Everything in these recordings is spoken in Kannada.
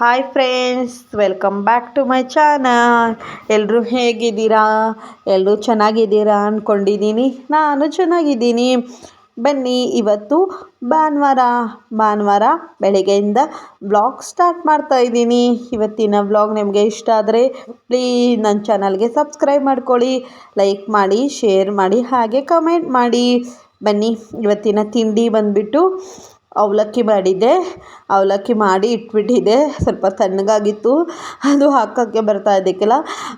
Hi friends welcome back to my channel ಎಲ್ಲರೂ ಹೇಗಿದ್ದೀರಾ? ಎಲ್ಲರೂ ಚೆನ್ನಾಗಿದ್ದೀರಾ ಅಂದ್ಕೊಂಡಿದ್ದೀನಿ ನಾನು ಚೆನ್ನಾಗಿದ್ದೀನಿ. ಬನ್ನಿ, ಇವತ್ತು ಭಾನುವಾರ ಭಾನುವಾರ ಬೆಳಗ್ಗೆಯಿಂದ ಬ್ಲಾಗ್ ಸ್ಟಾರ್ಟ್ ಮಾಡ್ತಾ ಇದ್ದೀನಿ. ಇವತ್ತಿನ ಬ್ಲಾಗ್ ನಿಮಗೆ ಇಷ್ಟ ಆದರೆ ಪ್ಲೀಸ್ ನನ್ನ ಚಾನಲ್ಗೆ ಸಬ್ಸ್ಕ್ರೈಬ್ ಮಾಡ್ಕೊಳ್ಳಿ ಲೈಕ್ ಮಾಡಿ ಶೇರ್ ಮಾಡಿ, ಹಾಗೆ ಕಮೆಂಟ್ ಮಾಡಿ. ಬನ್ನಿ, ಇವತ್ತಿನ ತಿಂಡಿ ಬಂದುಬಿಟ್ಟು ಅವಲಕ್ಕಿ ಮಾಡಿದ್ದೆ. ಅವಲಕ್ಕಿ ಮಾಡಿ ಇಟ್ಬಿಟ್ಟಿದ್ದೆ. ಸ್ವಲ್ಪ ತಣ್ಣಗಾಗಿತ್ತು. ಅದು ಹಾಕೋಕ್ಕೆ ಬರ್ತಾ ಇದ್ದಕ್ಕೆಲ್ಲ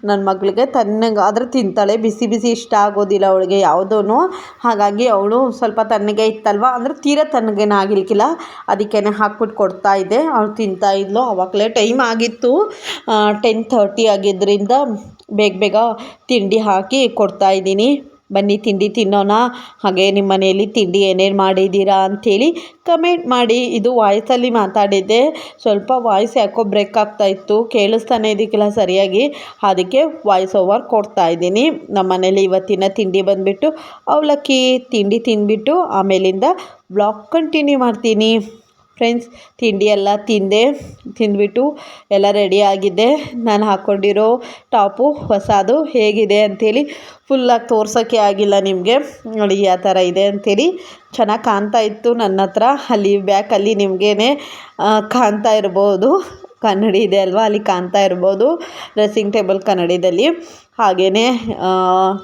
ನನ್ನ ಮಗಳಿಗೆ ತಣ್ಣಗೆ, ಆದರೆ ತಿಂತಾಳೆ. ಬಿಸಿ ಬಿಸಿ ಇಷ್ಟ ಆಗೋದಿಲ್ಲ ಅವಳಿಗೆ ಯಾವುದೂ ಹಾಗಾಗಿ ಅವಳು ಸ್ವಲ್ಪ ತಣ್ಣಗೆ ಇತ್ತಲ್ವ? ಅಂದರೆ ತೀರಾ ತಣ್ಣಗೇನು ಆಗಿಲ್ಕಿಲ್ಲ ಅದಕ್ಕೇ ಹಾಕ್ಬಿಟ್ಟು ಕೊಡ್ತಾ ಇದ್ದೆ ಅವಳು ತಿಂತಾ ಇದ್ಲು. ಆವಾಗಲೇ ಟೈಮ್ ಆಗಿತ್ತು. ಟೆನ್ ಥರ್ಟಿ ಆಗಿದ್ದರಿಂದ ಬೇಗ ಬೇಗ ತಿಂಡಿ ಹಾಕಿ ಕೊಡ್ತಾ ಇದ್ದೀನಿ. ಬನ್ನಿ, ತಿಂಡಿ ತಿನ್ನೋಣ. ಹಾಗೆ ನಿಮ್ಮ ಮನೆಯಲ್ಲಿ ತಿಂಡಿ ಏನೇನು ಮಾಡಿದ್ದೀರಾ ಅಂಥೇಳಿ ಕಮೆಂಟ್ ಮಾಡಿ. ಇದು ವಾಯ್ಸಲ್ಲಿ ಮಾತಾಡಿದ್ದೆ. ಸ್ವಲ್ಪ ವಾಯ್ಸ್ ಯಾಕೋ ಬ್ರೇಕ್ ಆಗ್ತಾ ಇತ್ತು. ಕೇಳಿಸ್ತಾನೆ ಇದಕ್ಕೆಲ್ಲ ಸರಿಯಾಗಿ. ಅದಕ್ಕೆ ವಾಯ್ಸ್ ಓವರ್ ಕೊಡ್ತಾ ಇದ್ದೀನಿ. ನಮ್ಮ ಮನೇಲಿ ಇವತ್ತಿನ ತಿಂಡಿ ಬಂದುಬಿಟ್ಟು ಅವಲಕ್ಕಿ ತಿಂಡಿ ತಿಂದ್ಬಿಟ್ಟು ಆಮೇಲಿಂದ ಬ್ಲಾಗ್ ಕಂಟಿನ್ಯೂ ಮಾಡ್ತೀನಿ. ಫ್ರೆಂಡ್ಸ್, ತಿಂಡಿ ಎಲ್ಲ ತಿಂದೆ, ತಿಂದ್ಬಿಟ್ಟು ಎಲ್ಲ ರೆಡಿ ಆಗಿದ್ದೆ. ನಾನು ಹಾಕ್ಕೊಂಡಿರೋ ಟಾಪು ಹೊಸದು ಹೇಗಿದೆ ಅಂಥೇಳಿ ಫುಲ್ಲಾಗಿ ತೋರ್ಸೋಕ್ಕೆ ಆಗಿಲ್ಲ ನಿಮಗೆ. ನೋಡಿ ಯಾವ ಥರ ಇದೆ ಅಂಥೇಳಿ ಚೆನ್ನಾಗಿ ಕಾಣ್ತಾ ಇತ್ತು ನನ್ನ ಹತ್ರ ಅಲ್ಲಿ ಬ್ಯಾಕಲ್ಲಿ ನಿಮಗೇನೆ ಕಾಣ್ತಾ ಇರ್ಬೋದು. ಕನ್ನಡಿ ಇದೆ ಅಲ್ವಾ? ಅಲ್ಲಿ ಕಾಣ್ತಾ ಇರ್ಬೋದು ಡ್ರೆಸ್ಸಿಂಗ್ ಟೇಬಲ್ ಕನ್ನಡಿದಲ್ಲಿ. ಹಾಗೆಯೇ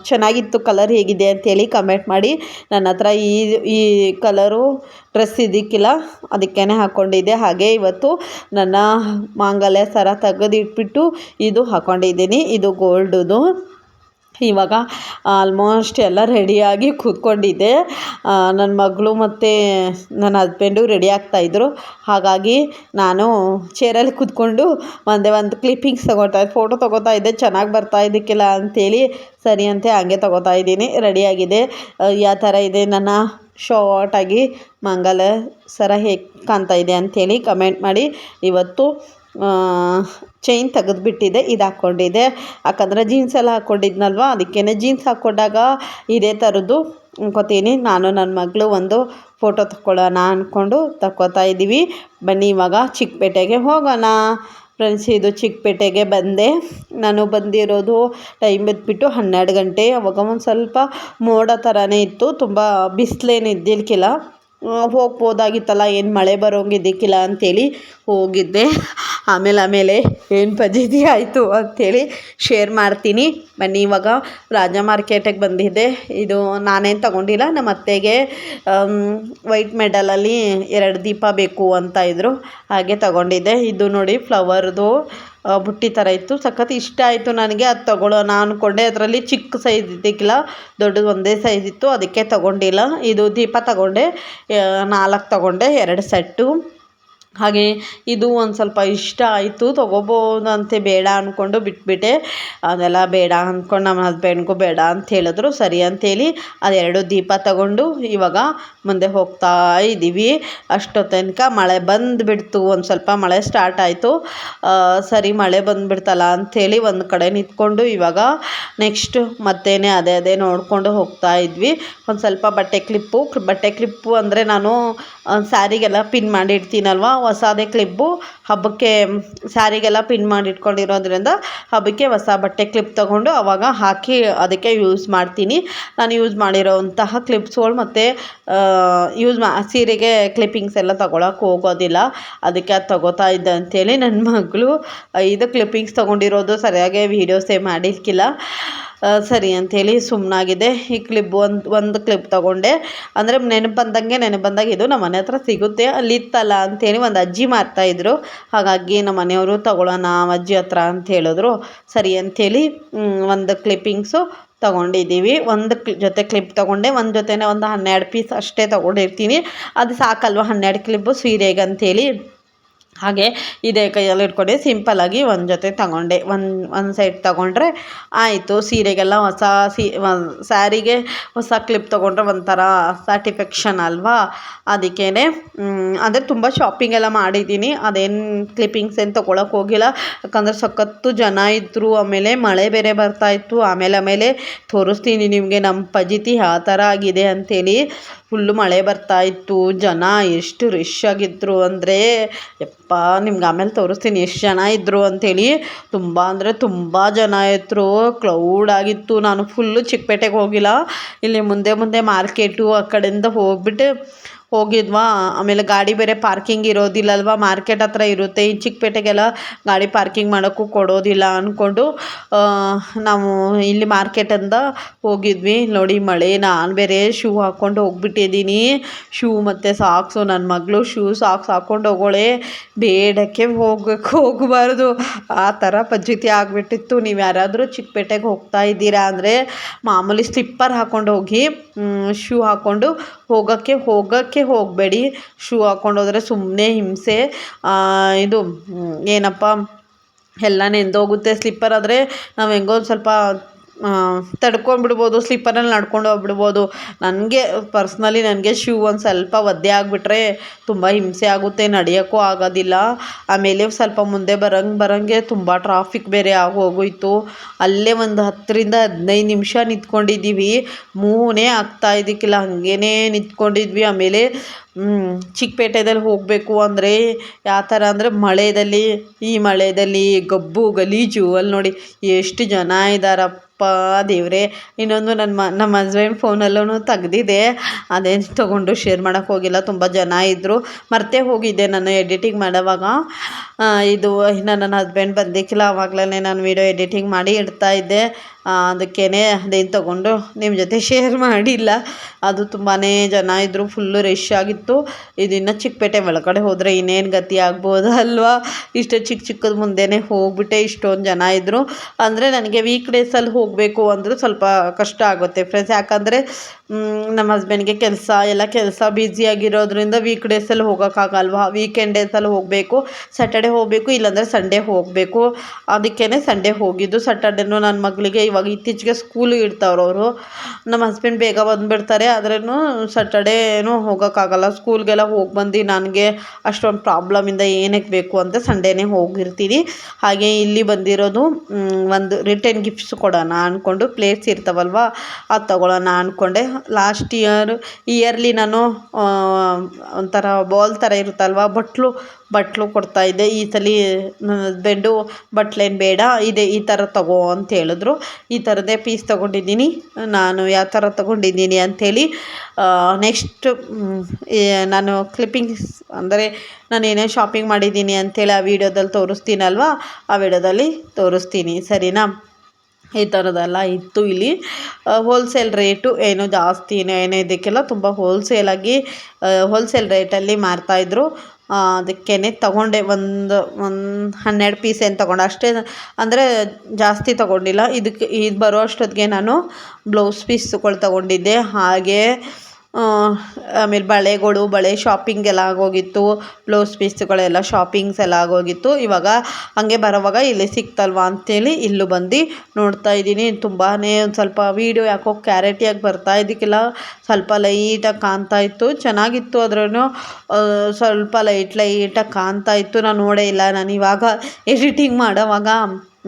ಚೆನ್ನಾಗಿತ್ತು ಕಲರ್ ಹೇಗಿದೆ ಅಂತೇಳಿ ಕಮೆಂಟ್ ಮಾಡಿ. ನನ್ನ ಹತ್ರ ಈ ಈ ಕಲರು ಡ್ರೆಸ್ ಇದಕ್ಕಿಲ್ಲ ಅದಕ್ಕೇ ಹಾಕ್ಕೊಂಡಿದ್ದೆ ಹಾಗೆ ಇವತ್ತು ನನ್ನ ಮಾಂಗಲ್ಯ ಸರ ತೆಗೆದಿಟ್ಬಿಟ್ಟು ಇದು ಹಾಕ್ಕೊಂಡಿದ್ದೀನಿ ಇದು ಗೋಲ್ಡುದು ಇವಾಗ ಆಲ್ಮೋಸ್ಟ್ ಎಲ್ಲ ರೆಡಿಯಾಗಿ ಕೂತ್ಕೊಂಡಿದ್ದೆ. ನನ್ನ ಮಗಳು ಮತ್ತು ನನ್ನ ಹಸ್ಬೆಂಡು ರೆಡಿ ಆಗ್ತಾಯಿದ್ರು ಹಾಗಾಗಿ ನಾನು ಚೇರಲ್ಲಿ ಕೂತ್ಕೊಂಡು ಒಂದೇ ಒಂದು ಕ್ಲಿಪ್ಪಿಂಗ್ಸ್ ತೊಗೋತಾ ಫೋಟೋ ತೊಗೋತಾ ಇದ್ದೆ. ಚೆನ್ನಾಗಿ ಬರ್ತಾ ಇದಕ್ಕೆಲ್ಲ ಅಂಥೇಳಿ ಸರಿ ಅಂತ ಹಂಗೆ ತೊಗೋತಾ ಇದ್ದೀನಿ. ರೆಡಿಯಾಗಿದೆ ಯಾವ ಥರ ಇದೆ ನನ್ನ ಶಾರ್ಟಾಗಿ ಮಂಗಲ ಸರ ಹೇಗೆ ಕಾಣ್ತಾ ಇದೆ ಅಂಥೇಳಿ ಕಮೆಂಟ್ ಮಾಡಿ. ಇವತ್ತು ಚೈನ್ ತೆಗೆದ್ಬಿಟ್ಟಿದೆ, ಇದು ಹಾಕ್ಕೊಂಡಿದ್ದೆ ಯಾಕಂದರೆ ಜೀನ್ಸ್ ಎಲ್ಲ ಹಾಕ್ಕೊಂಡಿದ್ನಲ್ವ ಅದಕ್ಕೇ ಜೀನ್ಸ್ ಹಾಕ್ಕೊಂಡಾಗ ಇದೇ ಥರದ್ದು ಅನ್ಕೋತೀನಿ, ನಾನು ನನ್ನ ಮಗಳು ಒಂದು ಫೋಟೋ ತಗೊಳ್ಳೋಣ ಅಂದ್ಕೊಂಡು ತಕ್ಕೋತಾ ಇದ್ದೀವಿ. ಬನ್ನಿ, ಇವಾಗ ಚಿಕ್ಕಪೇಟೆಗೆ ಹೋಗೋಣ. ಫ್ರೆಂಡ್ಸ್ ಇದು ಚಿಕ್ಕಪೇಟೆಗೆ ಬಂದೆ. ನಾನು ಬಂದಿರೋದು ಟೈಮ್ ಎದ್ಬಿಟ್ಟು ಹನ್ನೆರಡು ಗಂಟೆ, ಅವಾಗ ಒಂದು ಸ್ವಲ್ಪ ಮೋಡ ಥರನೇ ಇತ್ತು, ತುಂಬ ಬಿಸಿಲೇನು ಇದ್ದಿಲ್ಕಿಲ್ಲ ಹೋಗ್ಬೋದಾಗಿತ್ತಲ್ಲ, ಏನು ಮಳೆ ಬರೋಂಗಿದ್ದಕ್ಕಿಲ್ಲ ಅಂಥೇಳಿ ಹೋಗಿದ್ದೆ. ಆಮೇಲೆ ಆಮೇಲೆ ಏನು ಫಜೀತಿ ಆಯಿತು ಅಂಥೇಳಿ ಶೇರ್ ಮಾಡ್ತೀನಿ. ಬನ್ನಿ, ಇವಾಗ ರಾಜ ಮಾರ್ಕೆಟಿಗೆ ಬಂದಿದ್ದೆ. ಇದು ನಾನೇನು ತಗೊಂಡಿಲ್ಲ ನಮ್ಮ ಅತ್ತೆಗೆ ವೈಟ್ ಮೆಡಲಲ್ಲಿ ಎರಡು ದೀಪ ಬೇಕು ಅಂತ ಇದ್ದರು ಹಾಗೆ ತಗೊಂಡಿದ್ದೆ. ಇದು ನೋಡಿ ಫ್ಲವರ್ದು ಬುಟ್ಟಿ ಥರ ಇತ್ತು. ಸಖತ್ ಇಷ್ಟ ಆಯಿತು ನನಗೆ, ಅದು ನಾನು ಅಂದ್ಕೊಂಡೆ ಅದರಲ್ಲಿ ಚಿಕ್ಕ ಸೈಜ್ ಇದ್ದಕ್ಕಿಲ್ಲ, ದೊಡ್ಡದು ಒಂದೇ ಸೈಜ್ ಇತ್ತು, ಅದಕ್ಕೆ ತಗೊಂಡಿಲ್ಲ. ಇದು ದೀಪ ತಗೊಂಡೆ ನಾಲ್ಕು ತಗೊಂಡೆ, ಎರಡು ಸೆಟ್ಟು. ಹಾಗೆ ಇದು ಒಂದು ಸ್ವಲ್ಪ ಇಷ್ಟ ಆಯಿತು ಅಂತ ಬೇಡ ಅಂದ್ಕೊಂಡು ಬಿಟ್ಬಿಟ್ಟೆ. ಅದೆಲ್ಲ ಬೇಡ ಅಂದ್ಕೊಂಡು ನಮ್ಮ ಹಸ್ಬೆಂಡ್ಗೂ ಬೇಡ ಅಂತ ಹೇಳಿದ್ರು. ಸರಿ ಅಂಥೇಳಿ ಅದೆರಡು ದೀಪ ತಗೊಂಡು ಇವಾಗ ಮುಂದೆ ಹೋಗ್ತಾ ಇದ್ದೀವಿ ಅಷ್ಟೊತ್ತನಕ ತನಕ ಮಳೆ ಬಂದುಬಿಡ್ತು, ಒಂದು ಸ್ವಲ್ಪ ಮಳೆ ಸ್ಟಾರ್ಟ್ ಆಯಿತು. ಸರಿ ಮಳೆ ಬಂದುಬಿಡ್ತಲ್ಲ ಅಂಥೇಳಿ ಒಂದು ಕಡೆ ನಿಂತ್ಕೊಂಡು ಇವಾಗ ನೆಕ್ಸ್ಟ್ ಮತ್ತೇನೆ ಅದೇ ಅದೇ ನೋಡಿಕೊಂಡು ಹೋಗ್ತಾ ಇದ್ವಿ. ಒಂದು ಸ್ವಲ್ಪ ಬಟ್ಟೆ ಕ್ಲಿಪ್ಪು ಬಟ್ಟೆ ಕ್ಲಿಪ್ಪು ಅಂದರೆ ನಾನು ಸ್ಯಾರಿಗೆಲ್ಲ ಪಿನ್ ಮಾಡಿ ಇಡ್ತೀನಲ್ವ? ಹೊಸದೇ ಕ್ಲಿಪ್ಪು ಹಬ್ಬಕ್ಕೆ ಸ್ಯಾರಿಗೆಲ್ಲ ಪಿನ್ ಮಾಡಿ ಇಟ್ಕೊಂಡಿರೋದ್ರಿಂದ ಹಬ್ಬಕ್ಕೆ ಹೊಸ ಬಟ್ಟೆ ಕ್ಲಿಪ್ ತೊಗೊಂಡು ಅವಾಗ ಹಾಕಿ ಅದಕ್ಕೆ ಯೂಸ್ ಮಾಡ್ತೀನಿ. ನಾನು ಯೂಸ್ ಮಾಡಿರೋವಂತಹ ಕ್ಲಿಪ್ಸ್ಗಳು ಮತ್ತು ಯೂಸ್ ಮಾ, ಸೀರೆಗೆ ಕ್ಲಿಪ್ಪಿಂಗ್ಸ್ ಎಲ್ಲ ತೊಗೊಳಕ್ಕೆ ಹೋಗೋದಿಲ್ಲ. ಅದಕ್ಕೆ ಅದು ತೊಗೋತಾ ಇದ್ದೆ ಅಂಥೇಳಿ ನನ್ನ ಮಗಳು ಇದು ಕ್ಲಿಪ್ಪಿಂಗ್ಸ್ ತೊಗೊಂಡಿರೋದು ಸರಿಯಾಗಿ ವೀಡಿಯೋಸೇ ಮಾಡಿರ್ಕಿಲ್ಲ. ಸರಿ ಅಂಥೇಳಿ ಸುಮ್ಮನಾಗಿದೆ ಈ ಕ್ಲಿಪ್ ಒಂದು ಒಂದು ಕ್ಲಿಪ್ ತೊಗೊಂಡೆ. ಅಂದರೆ ನೆನಪು ಬಂದಂಗೆ, ನೆನಪು ಬಂದಾಗ ಇದು ನಮ್ಮ ಮನೆ ಹತ್ರ ಸಿಗುತ್ತೆ. ಅಲ್ಲಿ ಇತ್ತಲ್ಲ ಅಂಥೇಳಿ ಒಂದು ಅಜ್ಜಿ ಮಾರ್ತಾಯಿದ್ರು ಹಾಗಾಗಿ ನಮ್ಮ ಮನೆಯವರು ತೊಗೊಳ್ಳೋಣ ಅಜ್ಜಿ ಹತ್ರ ಅಂತ ಹೇಳಿದ್ರು. ಸರಿ ಅಂಥೇಳಿ ಒಂದು ಕ್ಲಿಪ್ಪಿಂಗ್ಸು ತೊಗೊಂಡಿದ್ದೀವಿ. ಒಂದು ಜೊತೆ ಕ್ಲಿಪ್ ತೊಗೊಂಡೆ. ಒಂದು ಜೊತೆನೇ ಒಂದು ಹನ್ನೆರಡು ಪೀಸ್ ಅಷ್ಟೇ ತೊಗೊಂಡಿರ್ತೀನಿ. ಅದು ಸಾಕಲ್ವ? ಹನ್ನೆರಡು ಕ್ಲಿಪ್ಪು ಸೀರೆಗೆ ಅಂಥೇಳಿ ಹಾಗೆ ಇದೇ ಕೈಯಲ್ಲಿ ಇಟ್ಕೊಂಡೆ ಸಿಂಪಲ್ಲಾಗಿ ಒಂದು ಜೊತೆ ತಗೊಂಡೆ. ಒಂದು ಒಂದು ಸೈಡ್ ತಗೊಂಡ್ರೆ ಆಯಿತು. ಸೀರೆಗೆಲ್ಲ ಹೊಸ ಸೀ ಸ್ಯಾರಿಗೆ ಹೊಸ ಕ್ಲಿಪ್ ತೊಗೊಂಡ್ರೆ ಒಂಥರ ಸ್ಯಾಟಿಫೆಕ್ಷನ್ ಅಲ್ವಾ? ಅದಕ್ಕೇ ಅಂದರೆ ತುಂಬ ಶಾಪಿಂಗ್ ಎಲ್ಲ ಮಾಡಿದ್ದೀನಿ. ಅದೇನು ಕ್ಲಿಪ್ಪಿಂಗ್ಸ್ ಏನು ತೊಗೊಳಕ್ಕೆ ಹೋಗಿಲ್ಲ. ಯಾಕಂದರೆ ಸಖತ್ತು ಜನ ಇದ್ದರು ಆಮೇಲೆ ಮಳೆ ಬೇರೆ ಬರ್ತಾಯಿತ್ತು ಆಮೇಲೆ ಆಮೇಲೆ ತೋರಿಸ್ತೀನಿ ನಿಮಗೆ ನಮ್ಮ ಪಜಿತಿ ಯಾವ ಥರ ಆಗಿದೆ ಅಂಥೇಳಿ ಫುಲ್ಲು ಮಳೆ ಬರ್ತಾ ಇತ್ತು. ಜನ ಎಷ್ಟು ರಶ್ ಆಗಿದ್ರು ಅಂದರೆ, ಯಪ್ಪ, ನಿಮ್ಗೆ ಆಮೇಲೆ ತೋರಿಸ್ತೀನಿ ಎಷ್ಟು ಜನ ಇದ್ದರು ಅಂಥೇಳಿ ತುಂಬ ಅಂದರೆ ತುಂಬ ಜನ ಇದ್ರು. ಕ್ಲೌಡ್ ಆಗಿತ್ತು. ನಾನು ಫುಲ್ಲು ಚಿಕ್ಕಪೇಟೆಗೆ ಹೋಗಿಲ್ಲ. ಇಲ್ಲಿ ಮುಂದೆ ಮುಂದೆ ಮಾರ್ಕೆಟು ಆ ಕಡೆಯಿಂದ ಹೋಗ್ಬಿಟ್ಟು ಹೋಗಿದ್ವಾ? ಆಮೇಲೆ ಗಾಡಿ ಬೇರೆ ಪಾರ್ಕಿಂಗ್ ಇರೋದಿಲ್ಲಲ್ವ? ಮಾರ್ಕೆಟ್ ಹತ್ರ ಇರುತ್ತೆ. ಈ ಚಿಕ್ಕಪೇಟೆಗೆಲ್ಲ ಗಾಡಿ ಪಾರ್ಕಿಂಗ್ ಮಾಡೋಕ್ಕೂ ಕೊಡೋದಿಲ್ಲ ಅಂದ್ಕೊಂಡು ನಾವು ಇಲ್ಲಿ ಮಾರ್ಕೆಟಿಂದ ಹೋಗಿದ್ವಿ. ನೋಡಿ ಮಳೆ, ನಾನು ಬೇರೆ ಶೂ ಹಾಕ್ಕೊಂಡು ಹೋಗ್ಬಿಟ್ಟಿದ್ದೀನಿ. ಶೂ ಮತ್ತು ಸಾಕ್ಸು ನನ್ನ ಮಗಳು ಶೂ ಸಾಕ್ಸ್ ಹಾಕ್ಕೊಂಡು ಹೋಗೋಳೆ. ಬೇಡಕ್ಕೆ ಹೋಗಕ್ಕೆ ಹೋಗಬಾರ್ದು. ಆ ಥರ ಪದ್ಧತಿ ಆಗಿಬಿಟ್ಟಿತ್ತು. ನೀವು ಯಾರಾದರೂ ಚಿಕ್ಕಪೇಟೆಗೆ ಹೋಗ್ತಾ ಇದ್ದೀರಾ ಅಂದರೆ ಮಾಮೂಲಿ ಸ್ಲಿಪ್ಪರ್ ಹಾಕ್ಕೊಂಡು ಹೋಗಿ ಶೂ ಹಾಕ್ಕೊಂಡು ಹೋಗೋಕ್ಕೆ ಹೋಗೋಕ್ಕೆ ಹೋಗಬೇಡಿ. ಶೂ ಹಾಕ್ಕೊಂಡು ಹೋದರೆ ಸುಮ್ಮನೆ ಹಿಂಸೆ. ಇದು ಏನಪ್ಪ, ಎಲ್ಲ ನೆಂದೋಗುತ್ತೆ. ಸ್ಲಿಪ್ಪರ್ ಆದರೆ ನಾವು ಹೆಂಗೋ ಒಂದು ಸ್ವಲ್ಪ ತಡ್ಕೊಂಡ್ಬಿಡ್ಬೋದು ಸ್ಲಿಪ್ಪರಲ್ಲಿ ನಡ್ಕೊಂಡು ಹೋಗ್ಬಿಡ್ಬೋದು. ನನಗೆ, ಪರ್ಸ್ನಲಿ ನನಗೆ ಶೂ ಒಂದು ಸ್ವಲ್ಪ ಒದ್ದೆ ಆಗಿಬಿಟ್ರೆ ತುಂಬ ಹಿಂಸೆ ಆಗುತ್ತೆ, ನಡೆಯೋಕ್ಕೂ ಆಗೋದಿಲ್ಲ. ಆಮೇಲೆ ಸ್ವಲ್ಪ ಮುಂದೆ ಬರಂಗೆ ಬರೋಂಗೆ ತುಂಬ ಟ್ರಾಫಿಕ್ ಬೇರೆ ಆಗೋಗೋಯಿತು ಅಲ್ಲೇ ಒಂದು ಹತ್ತರಿಂದ ಹದಿನೈದು ನಿಮಿಷ ನಿಂತ್ಕೊಂಡಿದ್ದೀವಿ. ಮೂನೇ ಆಗ್ತಾ ಇದಕ್ಕಿಲ್ಲ, ಹಾಗೇನೇ ನಿಂತ್ಕೊಂಡಿದ್ವಿ. ಆಮೇಲೆ ಚಿಕ್ಕಪೇಟೆದಲ್ಲಿ ಹೋಗಬೇಕು ಅಂದರೆ ಯಾವ ಥರ ಅಂದರೆ ಮಳೆಯಲ್ಲಿ ಈ ಮಳೆಯಲ್ಲಿ ಗಬ್ಬು, ಗಲೀಜು ಅಲ್ಲಿ ನೋಡಿ ಎಷ್ಟು ಜನ ಇದ್ದಾರಪ್ಪ ದೇವರೇ. ಇನ್ನೊಂದು ನನ್ನ ಮ, ನಮ್ಮ ಹಸ್ಬೆಂಡ್ ಫೋನಲ್ಲೂ ತೆಗ್ದಿದೆ. ಅದೇನು ತೊಗೊಂಡು ಶೇರ್ ಮಾಡೋಕ್ಕೆ ಹೋಗಿಲ್ಲ, ತುಂಬ ಜನ ಇದ್ದರು ಮರ್ತೇ ಹೋಗಿದ್ದೆ ನಾನು ಎಡಿಟಿಂಗ್ ಮಾಡೋವಾಗ. ಇದು ಇನ್ನು ನನ್ನ ಹಸ್ಬೆಂಡ್ ಬಂದಿಕ್ಕಿಲ್ಲ ಆವಾಗಲೇ ನಾನು ವೀಡಿಯೋ ಎಡಿಟಿಂಗ್ ಮಾಡಿ ಇಡ್ತಾಯಿದ್ದೆ ಅದಕ್ಕೇ ಅದೇನು ತೊಗೊಂಡು ನಿಮ್ಮ ಜೊತೆ ಶೇರ್ ಮಾಡಿಲ್ಲ. ಅದು ತುಂಬಾ ಜನ ಇದ್ದರು ಫುಲ್ಲು ರಶ್ ಆಗಿತ್ತು. ಇದು ಇನ್ನು ಚಿಕ್ಕಪೇಟೆ ಒಳಗಡೆ ಹೋದರೆ ಇನ್ನೇನು ಗತಿ ಆಗ್ಬೋದು ಅಲ್ವಾ? ಇಷ್ಟು ಚಿಕ್ಕ ಚಿಕ್ಕದ ಮುಂದೆನೇ ಹೋಗ್ಬಿಟ್ಟೆ ಇಷ್ಟೊಂದು ಜನ ಇದ್ದರು ಅಂದರೆ ನನಗೆ ವೀಕ್ ಡೇಸಲ್ಲಿ ಹೋಗಬೇಕು ಅಂದರೂ ಸ್ವಲ್ಪ ಕಷ್ಟ ಆಗುತ್ತೆ ಫ್ರೆಂಡ್ಸ್ ಯಾಕಂದರೆ ನಮ್ಮ ಹಸ್ಬೆಂಡ್ಗೆ ಕೆಲಸ, ಎಲ್ಲ ಕೆಲಸ ಬ್ಯುಸಿಯಾಗಿರೋದ್ರಿಂದ ವೀಕ್ ಡೇಸಲ್ಲಿ ಹೋಗೋಕ್ಕಾಗಲ್ವಾ? ವೀಕೆಂಡ್ ಡೇಸಲ್ಲಿ ಹೋಗಬೇಕು ಸ್ಯಾಟರ್ಡೆ ಹೋಗಬೇಕು, ಇಲ್ಲಾಂದರೆ ಸಂಡೇ ಹೋಗಬೇಕು. ಅದಕ್ಕೇ ಸಂಡೇ ಹೋಗಿದ್ದು. ಸ್ಯಾಟರ್ಡೇನೂ ನನ್ನ ಮಗಳಿಗೆ ಇವಾಗ ಇತ್ತೀಚೆಗೆ ಸ್ಕೂಲು ಇಡ್ತಾವ್ರೆ ಅವರು. ನಮ್ಮ ಹಸ್ಬೆಂಡ್ ಬೇಗ ಬಂದುಬಿಡ್ತಾರೆ ಆದ್ರೂ ಸ್ಯಾಟರ್ಡೇನೂ ಹೋಗೋಕ್ಕಾಗಲ್ಲ. ಸ್ಕೂಲ್ಗೆಲ್ಲ ಹೋಗಿ ಬಂದು ನನಗೆ ಅಷ್ಟೊಂದು ಪ್ರಾಬ್ಲಮಿಂದ ಏನಕ್ಕೆ ಬೇಕು ಅಂತ ಸಂಡೇನೇ ಹೋಗಿರ್ತೀನಿ. ಹಾಗೆ ಇಲ್ಲಿ ಬಂದಿರೋದು ಒಂದು ರಿಟರ್ನ್ ಗಿಫ್ಟ್ಸ್ ಕೊಡೋಣ ಅಂದ್ಕೊಂಡು ಪ್ಲೇಸ್ ಇರ್ತಾವಲ್ವ, ಅದು ತೊಗೊಳೋಣ ಅಂದ್ಕೊಂಡೆ ಲಾಸ್ಟ್ ಇಯರ್ ಇಯರ್ಲಿ ನಾನು ಒಂಥರ ಬಾಲ್ ಥರ ಇರುತ್ತಲ್ವ, ಬಟ್ಲು ಬಟ್ಲು ಕೊಡ್ತಾಯಿದ್ದೆ ಈ ಸಲ ನನ್ನ ಹಸ್ಬೆಂಡು ಬಟ್ಲೇನು ಬೇಡ, ಇದೆ ಈ ಥರ ತಗೋ ಅಂತ ಹೇಳಿದ್ರು. ಈ ಥರದ್ದೇ ಪೀಸ್ ತಗೊಂಡಿದ್ದೀನಿ. ನಾನು ಯಾವ ಥರ ತಗೊಂಡಿದ್ದೀನಿ ಅಂಥೇಳಿ ನೆಕ್ಸ್ಟ್ ನಾನು ಕ್ಲಿಪ್ಪಿಂಗ್ಸ್ ಅಂದರೆ ನಾನು ಏನೇನು ಶಾಪಿಂಗ್ ಮಾಡಿದ್ದೀನಿ ಅಂಥೇಳಿ ಆ ವೀಡಿಯೋದಲ್ಲಿ ತೋರಿಸ್ತೀನಲ್ವ? ಆ ವಿಡಿಯೋದಲ್ಲಿ ತೋರಿಸ್ತೀನಿ. ಸರಿನಾ? ಈ ಥರದ್ದೆಲ್ಲ ಇತ್ತು ಇಲ್ಲಿ. ಹೋಲ್ಸೇಲ್ ರೇಟು ಏನು ಜಾಸ್ತಿ, ಏನೋ ಇದಕ್ಕೆಲ್ಲ ತುಂಬ ಹೋಲ್ಸೇಲಾಗಿ ಹೋಲ್ಸೇಲ್ ರೇಟಲ್ಲಿ ಮಾರ್ತಾಯಿದ್ರು ಅದಕ್ಕೇ ತಗೊಂಡೆ ಒಂದು ಒಂದು ಹನ್ನೆರಡು ಪೀಸ್ ಏನು ತಗೊಂಡೆ. ಅಷ್ಟೇ ಅಂದರೆ ಜಾಸ್ತಿ ತಗೊಂಡಿಲ್ಲ. ಇದಕ್ಕೆ ಇದು ಬರೋ ಅಷ್ಟೊತ್ತಿಗೆ ನಾನು ಬ್ಲೌಸ್ ಪೀಸ್ಗಳು ತಗೊಂಡಿದ್ದೆ. ಹಾಗೇ ಆಮೇಲೆ ಬಳೆಗಳು, ಬಳೆ ಶಾಪಿಂಗ್ ಎಲ್ಲ ಆಗೋಗಿತ್ತು. ಬ್ಲೌಸ್ ಪೀಸ್ಗಳೆಲ್ಲ ಶಾಪಿಂಗ್ಸ್ ಎಲ್ಲ ಆಗೋಗಿತ್ತು. ಇವಾಗ ಹಂಗೆ ಬರೋವಾಗ ಇಲ್ಲಿ ಸಿಕ್ತಲ್ವಾ ಅಂಥೇಳಿ ಇಲ್ಲೂ ಬಂದು ನೋಡ್ತಾ ಇದ್ದೀನಿ. ತುಂಬಾ ಒಂದು ಸ್ವಲ್ಪ ವೀಡಿಯೋ ಯಾಕೋ ಕ್ಲಾರಿಟಿಯಾಗಿ ಬರ್ತಾ ಇದಕ್ಕೆಲ್ಲ ಸ್ವಲ್ಪ ಲೈಟಾಗಿ ಕಾಣ್ತಾ ಇತ್ತು. ಚೆನ್ನಾಗಿತ್ತು ಅದ್ರೂ ಸ್ವಲ್ಪ ಲೈಟ್ ಲೈಟಾಗಿ ಕಾಣ್ತಾ ಇತ್ತು. ನಾನು ನೋಡೇ ಇಲ್ಲ. ನಾನು ಇವಾಗ ಎಡಿಟಿಂಗ್ ಮಾಡೋವಾಗ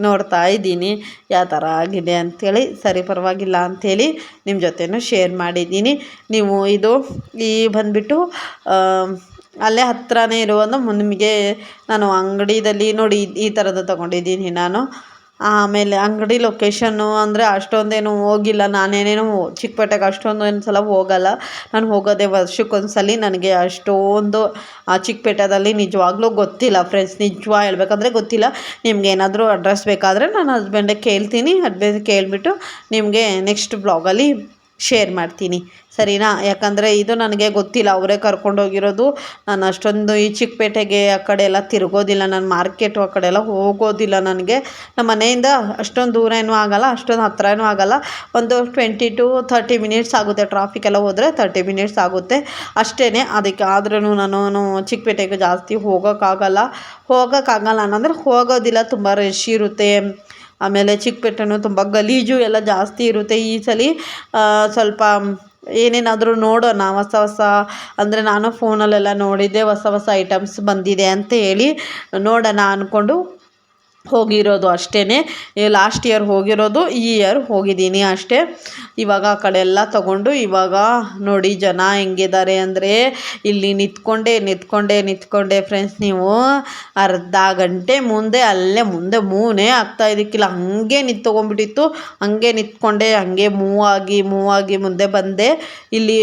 ನೋಡ್ತಾ ಇದ್ದೀನಿ. ಯಾವ ಥರ ಆಗಿದೆ ಅಂಥೇಳಿ ಸರಿ ಪರವಾಗಿಲ್ಲ ಅಂಥೇಳಿ ನಿಮ್ಮ ಜೊತೆನೂ ಶೇರ್ ಮಾಡಿದ್ದೀನಿ. ನೀವು ಇದು ಈ ಬಂದುಬಿಟ್ಟು ಅಲ್ಲೇ ಹತ್ತಿರನೇ ಇರುವ ನಿಮಗೆ ನಾನು ಅಂಗಡಿದಲ್ಲಿ ನೋಡಿ ಈ ಥರದ್ದು ತೊಗೊಂಡಿದ್ದೀನಿ ನಾನು. ಆಮೇಲೆ ಅಂಗಡಿ ಲೊಕೇಶನ್ನು ಅಂದರೆ ಅಷ್ಟೊಂದೇನು ಹೋಗಿಲ್ಲ. ನಾನೇನೇನು ಚಿಕ್ಕಪೇಟೆಗೆ ಅಷ್ಟೊಂದು ಒಂದು ಸಲ ಹೋಗಲ್ಲ. ನಾನು ಹೋಗೋದೇ ವರ್ಷಕ್ಕೊಂದು ಸಲ ನನಗೆ ಅಷ್ಟೊಂದು, ಆ ಚಿಕ್ಕಪೇಟೆದಲ್ಲಿ ನಿಜವಾಗ್ಲೂ ಗೊತ್ತಿಲ್ಲ ಫ್ರೆಂಡ್ಸ್ ನಿಜವಾಗ ಹೇಳ್ಬೇಕಂದ್ರೆ ಗೊತ್ತಿಲ್ಲ. ನಿಮ್ಗೆ ಏನಾದರೂ ಅಡ್ರೆಸ್ ಬೇಕಾದರೆ ನಾನು ಹಸ್ಬೆಂಡಿಗೆ ಕೇಳ್ತೀನಿ. ಹಸ್ಬೆಂಡ್ ಕೇಳಿಬಿಟ್ಟು ನಿಮಗೆ ನೆಕ್ಸ್ಟ್ ಬ್ಲಾಗಲ್ಲಿ ಶೇರ್ ಮಾಡ್ತೀನಿ. ಸರಿನಾ? ಯಾಕಂದರೆ ಇದು ನನಗೆ ಗೊತ್ತಿಲ್ಲ. ಅವರೇ ಕರ್ಕೊಂಡೋಗಿರೋದು ನಾನು ಅಷ್ಟೊಂದು ಈ ಚಿಕ್ಕಪೇಟೆಗೆ ಆ ಕಡೆ ಎಲ್ಲ ತಿರುಗೋದಿಲ್ಲ. ನಾನು ಮಾರ್ಕೆಟು ಆ ಕಡೆ ಎಲ್ಲ ಹೋಗೋದಿಲ್ಲ ನನಗೆ. ನಮ್ಮ ಮನೆಯಿಂದ ಅಷ್ಟೊಂದು ದೂರ ಏನೂ ಆಗೋಲ್ಲ, ಅಷ್ಟೊಂದು ಹತ್ರ ಏನೂ ಆಗೋಲ್ಲ. ಒಂದು ಟ್ವೆಂಟಿ ಟು ಥರ್ಟಿ ಮಿನಿಟ್ಸ್ ಆಗುತ್ತೆ. ಟ್ರಾಫಿಕ್ ಎಲ್ಲ ಹೋದರೆ ತರ್ಟಿ ಮಿನಿಟ್ಸ್ ಆಗುತ್ತೆ. ಅಷ್ಟೇ ಅದಕ್ಕೆ ಆದ್ರೂ ನಾನು ಚಿಕ್ಕಪೇಟೆಗೆ ಜಾಸ್ತಿ ಹೋಗೋಕ್ಕಾಗಲ್ಲ. ಹೋಗೋಕ್ಕಾಗಲ್ಲ ಅನ್ನೋದ್ರೆ ಹೋಗೋದಿಲ್ಲ. ತುಂಬ ರಶ್ ಇರುತ್ತೆ. ಆಮೇಲೆ ಚಿಕ್ಕಪೇಟೆನೂ ತುಂಬ ಗಲೀಜು ಎಲ್ಲ ಜಾಸ್ತಿ ಇರುತ್ತೆ ಈ ಸಲ. ಸ್ವಲ್ಪ ಏನೇನಾದರೂ ನೋಡೋಣ, ಹೊಸ ಹೊಸ, ಅಂದರೆ ನಾನು ಫೋನಲ್ಲೆಲ್ಲ ನೋಡಿದ್ದೆ, ಹೊಸ ಹೊಸ ಐಟಮ್ಸ್ ಬಂದಿದೆ ಅಂತ ಹೇಳಿ ನೋಡೋಣ ಅಂದ್ಕೊಂಡು ಹೋಗಿರೋದು ಅಷ್ಟೇ ಲಾಸ್ಟ್ ಇಯರ್ ಹೋಗಿರೋದು, ಈ ಇಯರ್ ಹೋಗಿದ್ದೀನಿ ಅಷ್ಟೇ. ಇವಾಗ ಆ ಕಡೆ ಎಲ್ಲ ತೊಗೊಂಡು ಇವಾಗ ನೋಡಿ ಜನ ಹೆಂಗಿದ್ದಾರೆ ಅಂದರೆ ಇಲ್ಲಿ ನಿಂತ್ಕೊಂಡೆ ನಿಂತ್ಕೊಂಡೆ ನಿಂತ್ಕೊಂಡೆ ಫ್ರೆಂಡ್ಸ್ ನೀವು. ಅರ್ಧ ಗಂಟೆ ಮುಂದೆ, ಅಲ್ಲೇ ಮುಂದೆ ಮೂನೇ ಆಗ್ತಾ ಇದಕ್ಕಿಲ್ಲ ಹಾಗೆ ನಿಂತ್ಕೊಂಡ್ಬಿಟ್ಟಿತ್ತು. ಹಾಗೆ ನಿಂತ್ಕೊಂಡೆ, ಹಂಗೆ ಮೂವ್ ಆಗಿ ಮೂವ್ ಆಗಿ ಮುಂದೆ ಬಂದೆ. ಇಲ್ಲಿ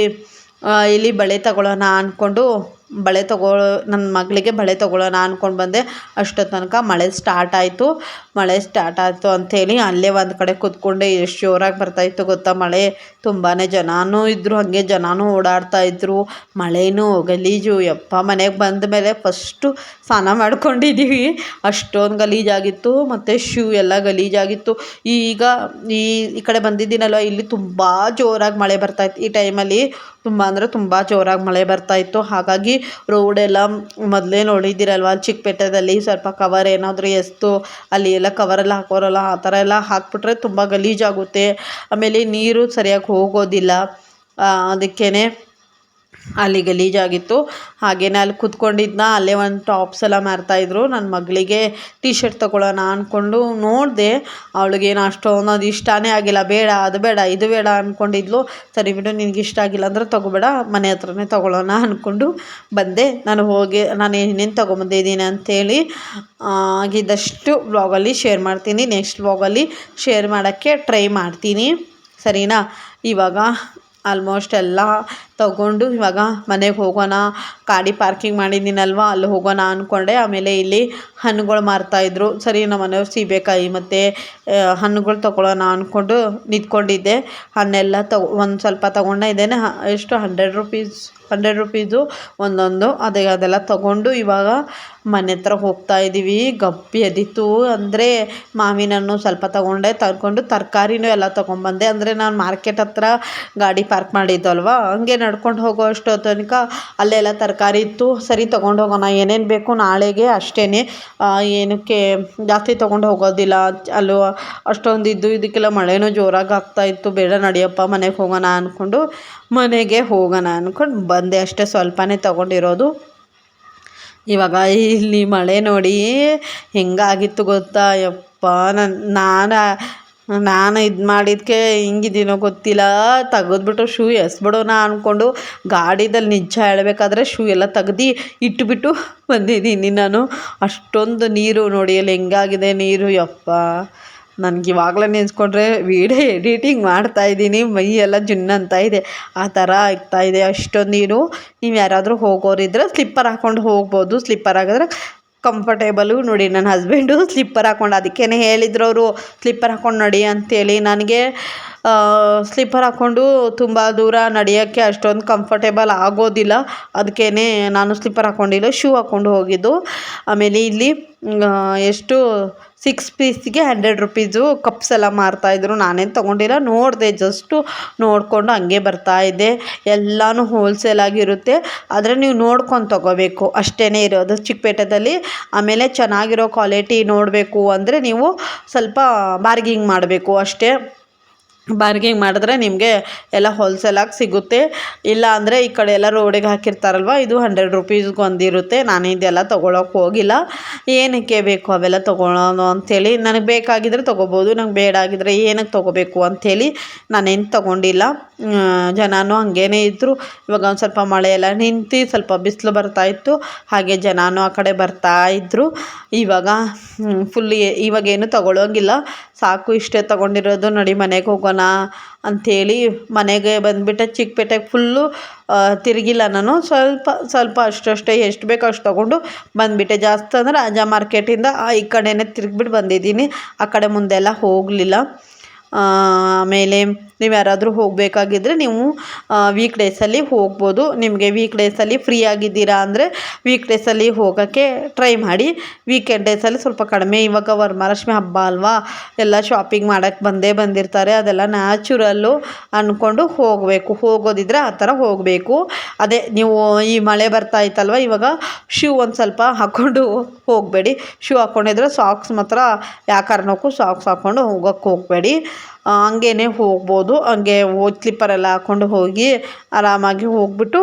ಇಲ್ಲಿ ಬಳೆ ತಗೊಳ್ಳೋಣ ಅಂದ್ಕೊಂಡು ಬಳೆ ತಗೋ ನನ್ನ ಮಗಳಿಗೆ ಬಳೆ ತಗೊಳ್ಳೋಣ ಅಂದ್ಕೊಂಡು ಬಂದೆ. ಅಷ್ಟೊತ್ತು ತನಕ ಮಳೆ ಸ್ಟಾರ್ಟ್ ಆಯಿತು. ಮಳೆ ಸ್ಟಾರ್ಟ್ ಆಯಿತು ಅಂಥೇಳಿ ಅಲ್ಲೇ ಒಂದು ಕಡೆ ಕೂತ್ಕೊಂಡೆ, ಎಷ್ಟು ಜೋರಾಗಿ ಬರ್ತಾಯಿತ್ತು ಗೊತ್ತಾ ಮಳೆ? ತುಂಬಾ ಜನನೂ ಇದ್ದರು ಹಾಗೆ ಜನನೂ ಓಡಾಡ್ತಾಯಿದ್ರು ಮಳೆನೂ ಗಲೀಜು ಯಪ್ಪ ಮನೆಗೆ ಬಂದ ಮೇಲೆ ಫಸ್ಟು ಸ್ನಾನ ಮಾಡ್ಕೊಂಡಿದ್ದೀವಿ ಅಷ್ಟೊಂದು ಗಲೀಜಾಗಿತ್ತು, ಮತ್ತು ಶೂ ಎಲ್ಲ ಗಲೀಜಾಗಿತ್ತು. ಈಗ ಈ ಈ ಕಡೆ ಬಂದಿದ್ದೀನಲ್ವ, ಇಲ್ಲಿ ತುಂಬ ಜೋರಾಗಿ ಮಳೆ ಬರ್ತಾಯಿತ್ತು. ಈ ಟೈಮಲ್ಲಿ ತುಂಬ ಅಂದರೆ ತುಂಬ ಜೋರಾಗಿ ಮಳೆ ಬರ್ತಾಯಿತ್ತು. ಹಾಗಾಗಿ ರೋಡೆಲ್ಲ ಮೊದಲೇ ನೋಡಿದ್ದೀರಲ್ವ, ಚಿಕ್ಕಪೇಟೆದಲ್ಲಿ ಸ್ವಲ್ಪ ಕವರ್ ಏನಾದರೂ ಎಸ್ತು, ಅಲ್ಲಿ ಎಲ್ಲ ಕವರೆಲ್ಲ ಹಾಕೋರಲ್ಲ, ಆ ಥರ ಎಲ್ಲ ಹಾಕ್ಬಿಟ್ರೆ ತುಂಬ ಗಲೀಜಾಗುತ್ತೆ. ಆಮೇಲೆ ನೀರು ಸರಿಯಾಗಿ ಹೋಗೋದಿಲ್ಲ. ಅದಕ್ಕೇ ಅಲ್ಲಿ ಗಲೀಜಾಗಿತ್ತು ಹಾಗೆಯೇ ಅಲ್ಲಿ ಕೂತ್ಕೊಂಡಿದ್ನ, ಅಲ್ಲೇ ಒಂದು ಟಾಪ್ಸ್ ಎಲ್ಲ ಮಾರ್ತಾಯಿದ್ರು ನನ್ನ ಮಗಳಿಗೆ ಟೀ ಶರ್ಟ್ ತೊಗೊಳ್ಳೋಣ ಅಂದ್ಕೊಂಡು ನೋಡಿದೆ ಅವಳಿಗೇನು ಅಷ್ಟೊಂದು ಇಷ್ಟನೇ ಆಗಿಲ್ಲ. ಬೇಡ, ಅದು ಬೇಡ, ಇದು ಬೇಡ ಅಂದ್ಕೊಂಡಿದ್ಲು ಸರಿ ಬಿಡು, ನಿನಗೆ ಇಷ್ಟ ಆಗಿಲ್ಲ ಅಂದರೆ ತೊಗೋಬೇಡ, ಮನೆ ಹತ್ರನೇ ತೊಗೊಳ್ಳೋಣ ಅಂದ್ಕೊಂಡು ಬಂದೆ. ನಾನು ಹೋಗಿ, ನಾನು ಏನೇನು ತೊಗೊಂಬಂದಿದ್ದೀನಿ ಅಂಥೇಳಿ ಆಗಿದ್ದಷ್ಟು ಬ್ಲಾಗಲ್ಲಿ ಶೇರ್ ಮಾಡ್ತೀನಿ. ನೆಕ್ಸ್ಟ್ ಬ್ಲಾಗಲ್ಲಿ ಶೇರ್ ಮಾಡೋಕ್ಕೆ ಟ್ರೈ ಮಾಡ್ತೀನಿ. ಸರಿನಾ? ಇವಾಗ ಆಲ್ಮೋಸ್ಟ್ ಎಲ್ಲ ತಗೊಂಡು ಇವಾಗ ಮನೆಗೆ ಹೋಗೋಣ. ಗಾಡಿ ಪಾರ್ಕಿಂಗ್ ಮಾಡಿದ್ದೀನಲ್ವ ಅಲ್ಲಿ ಹೋಗೋಣ ಅಂದ್ಕೊಂಡೆ ಆಮೇಲೆ ಇಲ್ಲಿ ಹಣ್ಣುಗಳು ಮಾರ್ತಾಯಿದ್ರು ಸರಿ, ನಮ್ಮ ಮನೆಯವ್ರು ಸೀಬೆಕಾಯಿ ಮತ್ತು ಹಣ್ಣುಗಳು ತೊಗೊಳ್ಳೋಣ ಅಂದ್ಕೊಂಡು ನಿಂತ್ಕೊಂಡಿದ್ದೆ. ಹಣ್ಣೆಲ್ಲ ತಗೊ ಒಂದು ಸ್ವಲ್ಪ ತೊಗೊಂಡೆ ಇದ್ದೇನೆ. ಎಷ್ಟು? ಹಂಡ್ರೆಡ್ ರುಪೀಸ್, ಹಂಡ್ರೆಡ್ ರುಪೀಸು ಒಂದೊಂದು. ಅದೇ, ಅದೆಲ್ಲ ತೊಗೊಂಡು ಇವಾಗ ಮನೆ ಹತ್ರ ಹೋಗ್ತಾ ಇದ್ದೀವಿ ಗಪ್ಪಿ ಅದಿತ್ತು ಅಂದರೆ ಮಾವಿನ ಹಣ್ಣು ಸ್ವಲ್ಪ ತೊಗೊಂಡೆ. ತಗೊಂಡು ತರಕಾರಿನೂ ಎಲ್ಲ ತೊಗೊಂಬಂದೆ. ಅಂದರೆ ನಾನು ಮಾರ್ಕೆಟ್ ಹತ್ರ ಗಾಡಿ ಪಾರ್ಕ್ ಮಾಡಿದ್ದಲ್ವ? ಹಂಗೆ ನಡ್ಕೊಂಡು ಹೋಗೋ ಅಷ್ಟು ತನಕ ಅಲ್ಲೆಲ್ಲ ತರಕಾರಿ ಇತ್ತು. ಸರಿ, ತೊಗೊಂಡು ಹೋಗೋಣ, ಏನೇನು ಬೇಕು ನಾಳೆಗೆ ಅಷ್ಟೇ ಏನಕ್ಕೆ ಜಾಸ್ತಿ ತೊಗೊಂಡು ಹೋಗೋದಿಲ್ಲ. ಅಲ್ಲೂ ಅಷ್ಟೊಂದು ಇದ್ದು ಇದಕ್ಕೆಲ್ಲ ಮಳೆನೂ ಜೋರಾಗಿ ಆಗ್ತಾಯಿತ್ತು ಬೇಡ ನಡಿಯಪ್ಪ, ಮನೆಗೆ ಹೋಗೋಣ ಅಂದ್ಕೊಂಡು ಮನೆಗೆ ಹೋಗೋಣ ಅಂದ್ಕೊಂಡು ಬಂದೆ ಅಷ್ಟೇ. ಸ್ವಲ್ಪನೇ ತೊಗೊಂಡಿರೋದು. ಇವಾಗ ಇಲ್ಲಿ ಮಳೆ ನೋಡಿ ಹೆಂಗಾಗಿತ್ತು ಗೊತ್ತಾ ಯಪ್ಪ. ನನ್ನ ನಾನು ನಾನು ಇದು ಮಾಡಿದ್ದಕ್ಕೆ ಹಿಂಗಿದ್ದೀನೋ ಗೊತ್ತಿಲ್ಲ. ತೆಗೆದ್ಬಿಟ್ಟು ಶೂ ಎಸ್ಬಿಡೋಣ ಅಂದ್ಕೊಂಡು ಗಾಡಿದಲ್ಲಿ ನಿಜ ಹೇಳಬೇಕಾದ್ರೆ ಶೂ ಎಲ್ಲ ತೆಗ್ದು ಇಟ್ಬಿಟ್ಟು ಬಂದಿದ್ದೀನಿ ನಾನು. ಅಷ್ಟೊಂದು ನೀರು ನೋಡಿ ಅಲ್ಲಿ ಹೆಂಗಾಗಿದೆ ನೀರು. ಯಪ್ಪ. ನನಗೆ ಇವಾಗಲೇ ನೆನೆಸ್ಕೊಂಡ್ರೆ ವೀಡಿಯೋ ಎಡಿಟಿಂಗ್ ಮಾಡ್ತಾಯಿದ್ದೀನಿ ಮೈ ಎಲ್ಲ ಜುನ್ನಂತ ಇದೆ. ಆ ಥರ ಆಗ್ತಾಯಿದೆ ಅಷ್ಟೊಂದು ನೀರು. ನೀವು ಯಾರಾದರೂ ಹೋಗೋರಿದ್ರೆ ಸ್ಲಿಪ್ಪರ್ ಹಾಕ್ಕೊಂಡು ಹೋಗ್ಬೋದು. ಸ್ಲಿಪ್ಪರ್ ಹಾಕಿದ್ರೆ ಕಂಫರ್ಟೇಬಲು ನೋಡಿ ನನ್ನ ಹಸ್ಬೆಂಡು ಸ್ಲಿಪ್ಪರ್ ಹಾಕ್ಕೊಂಡು ಅದಕ್ಕೇ ಹೇಳಿದ್ರು ಅವರು ಸ್ಲಿಪ್ಪರ್ ಹಾಕ್ಕೊಂಡು ನಡಿ ಅಂತೇಳಿ. ನನಗೆ ಸ್ಲಿಪ್ಪರ್ ಹಾಕ್ಕೊಂಡು ತುಂಬ ದೂರ ನಡೆಯೋಕ್ಕೆ ಅಷ್ಟೊಂದು ಕಂಫರ್ಟೇಬಲ್ ಆಗೋದಿಲ್ಲ. ಅದಕ್ಕೇ ನಾನು ಸ್ಲಿಪ್ಪರ್ ಹಾಕ್ಕೊಂಡಿಲ್ಲ ಶೂ ಹಾಕ್ಕೊಂಡು ಹೋಗಿದ್ದು. ಆಮೇಲೆ ಇಲ್ಲಿ ಎಷ್ಟು ಸಿಕ್ಸ್ ಪೀಸ್ಗೆ ಹಂಡ್ರೆಡ್ ರುಪೀಸು ಕಪ್ಸ್ ಎಲ್ಲ ಮಾರ್ತಾಯಿದ್ರು ನಾನೇನು ತೊಗೊಂಡಿಲ್ಲ. ನೋಡಿದೆ, ಜಸ್ಟು ನೋಡಿಕೊಂಡು ಹಂಗೆ ಬರ್ತಾಯಿದ್ದೆ ಎಲ್ಲನೂ ಹೋಲ್ಸೇಲಾಗಿರುತ್ತೆ ಆದರೆ ನೀವು ನೋಡ್ಕೊಂಡು ತೊಗೋಬೇಕು. ಅಷ್ಟೇ ಇರೋದು ಚಿಕ್ಕಪೇಟೆದಲ್ಲಿ. ಆಮೇಲೆ ಚೆನ್ನಾಗಿರೋ ಕ್ವಾಲಿಟಿ ನೋಡಬೇಕು. ಅಂದರೆ ನೀವು ಸ್ವಲ್ಪ ಬಾರ್ಗಿಂಗ್ ಮಾಡಬೇಕು ಅಷ್ಟೇ. ಬಾರ್ಗಿಂಗ್ ಮಾಡಿದ್ರೆ ನಿಮಗೆ ಎಲ್ಲ ಹೋಲ್ಸೇಲಾಗಿ ಸಿಗುತ್ತೆ. ಇಲ್ಲ ಅಂದರೆ ಈ ಕಡೆ ಎಲ್ಲ ರೋಡಿಗೆ ಹಾಕಿರ್ತಾರಲ್ವ, ಇದು ಹಂಡ್ರೆಡ್ ರುಪೀಸ್ಗೆ ಒಂದಿರುತ್ತೆ ನಾನು ಇದೆಲ್ಲ ತೊಗೊಳಕ್ಕೆ ಹೋಗಿಲ್ಲ. ಏನಕ್ಕೆ ಬೇಕು ಅವೆಲ್ಲ ತೊಗೊಳೋದು ಅಂಥೇಳಿ ನನಗೆ ಬೇಕಾಗಿದ್ದರೆ ತೊಗೋಬೋದು, ನಂಗೆ ಬೇಡ ಆಗಿದ್ರೆ ಏನಕ್ಕೆ ತೊಗೋಬೇಕು ಅಂಥೇಳಿ ನಾನೇನು ತೊಗೊಂಡಿಲ್ಲ. ಜನನೂ ಹಾಗೇನೇ ಇದ್ದರು ಇವಾಗ ಒಂದು ಸ್ವಲ್ಪ ಮಳೆ ಎಲ್ಲ ನಿಂತು ಸ್ವಲ್ಪ ಬಿಸಿಲು ಬರ್ತಾಯಿತ್ತು ಹಾಗೆ ಜನನೂ ಆ ಕಡೆ ಬರ್ತಾ ಇದ್ದರು ಇವಾಗ ಫುಲ್ ಇವಾಗೇನು ತೊಗೊಳೋಂಗಿಲ್ಲ. ಸಾಕು, ಇಷ್ಟೇ ತೊಗೊಂಡಿರೋದು, ನಡಿ ಮನೆಗೆ ಹೋಗೋಣ ಅಂಥೇಳಿ ಮನೆಗೆ ಬಂದುಬಿಟ್ಟೆ ಚಿಕ್ಕಪೇಟೆಗೆ ಫುಲ್ಲು ತಿರುಗಿಲ್ಲ ನಾನು. ಸ್ವಲ್ಪ ಸ್ವಲ್ಪ ಅಷ್ಟಷ್ಟೇ ಎಷ್ಟು ಬೇಕೋ ಅಷ್ಟು ತೊಗೊಂಡು ಬಂದುಬಿಟ್ಟೆ. ಜಾಸ್ತಿ ಅಂದರೆ ರಾಜ ಮಾರ್ಕೆಟಿಂದ ಈ ಕಡೆಯೇ ತಿರುಗ್ಬಿಟ್ಟು ಬಂದಿದ್ದೀನಿ. ಆ ಕಡೆ ಮುಂದೆಲ್ಲ ಹೋಗಲಿಲ್ಲ. ಆಮೇಲೆ ನೀವು ಯಾರಾದರೂ ಹೋಗಬೇಕಾಗಿದ್ರೆ ನೀವು ವೀಕ್ ಡೇಸಲ್ಲಿ ಹೋಗ್ಬೋದು. ನಿಮಗೆ ವೀಕ್ ಡೇಸಲ್ಲಿ ಫ್ರೀ ಆಗಿದ್ದೀರಾ ಅಂದರೆ ವೀಕ್ ಡೇಸಲ್ಲಿ ಹೋಗೋಕ್ಕೆ ಟ್ರೈ ಮಾಡಿ. ವೀಕೆಂಡ್ ಡೇಸಲ್ಲಿ ಸ್ವಲ್ಪ ಕಡಿಮೆ. ಇವಾಗ ವರಮಹಾಲಕ್ಷ್ಮಿ ಹಬ್ಬ ಅಲ್ವಾ? ಎಲ್ಲ ಶಾಪಿಂಗ್ ಮಾಡೋಕ್ಕೆ ಬಂದೇ ಬಂದಿರ್ತಾರೆ. ಅದೆಲ್ಲ ನ್ಯಾಚುರಲ್ಲು ಅಂದ್ಕೊಂಡು ಹೋಗಬೇಕು. ಹೋಗೋದಿದ್ರೆ ಆ ಥರ ಹೋಗಬೇಕು. ಅದೇ ನೀವು ಈ ಮಳೆ ಬರ್ತಾ ಇತ್ತಲ್ವ? ಇವಾಗ ಶೂ ಒಂದು ಸ್ವಲ್ಪ ಹಾಕ್ಕೊಂಡು ಹೋಗಬೇಡಿ. ಶೂ ಹಾಕ್ಕೊಂಡಿದ್ರೆ ಸಾಕ್ಸ್ ಮಾತ್ರ, ಯಾವ ಕಾರಣಕ್ಕೂ ಸಾಕ್ಸ್ ಹಾಕ್ಕೊಂಡು ಹೋಗೋಕ್ಕೆ ಹೋಗಬೇಡಿ. ಹಂಗೇನೆ ಹೋಗ್ಬೋದು. ಹಂಗೆ ಸ್ಲಿಪ್ಪರ್ ಸ್ಲಿಪ್ಪರೆಲ್ಲ ಹಾಕ್ಕೊಂಡು ಹೋಗಿ ಆರಾಮಾಗಿ ಹೋಗ್ಬಿಟ್ಟು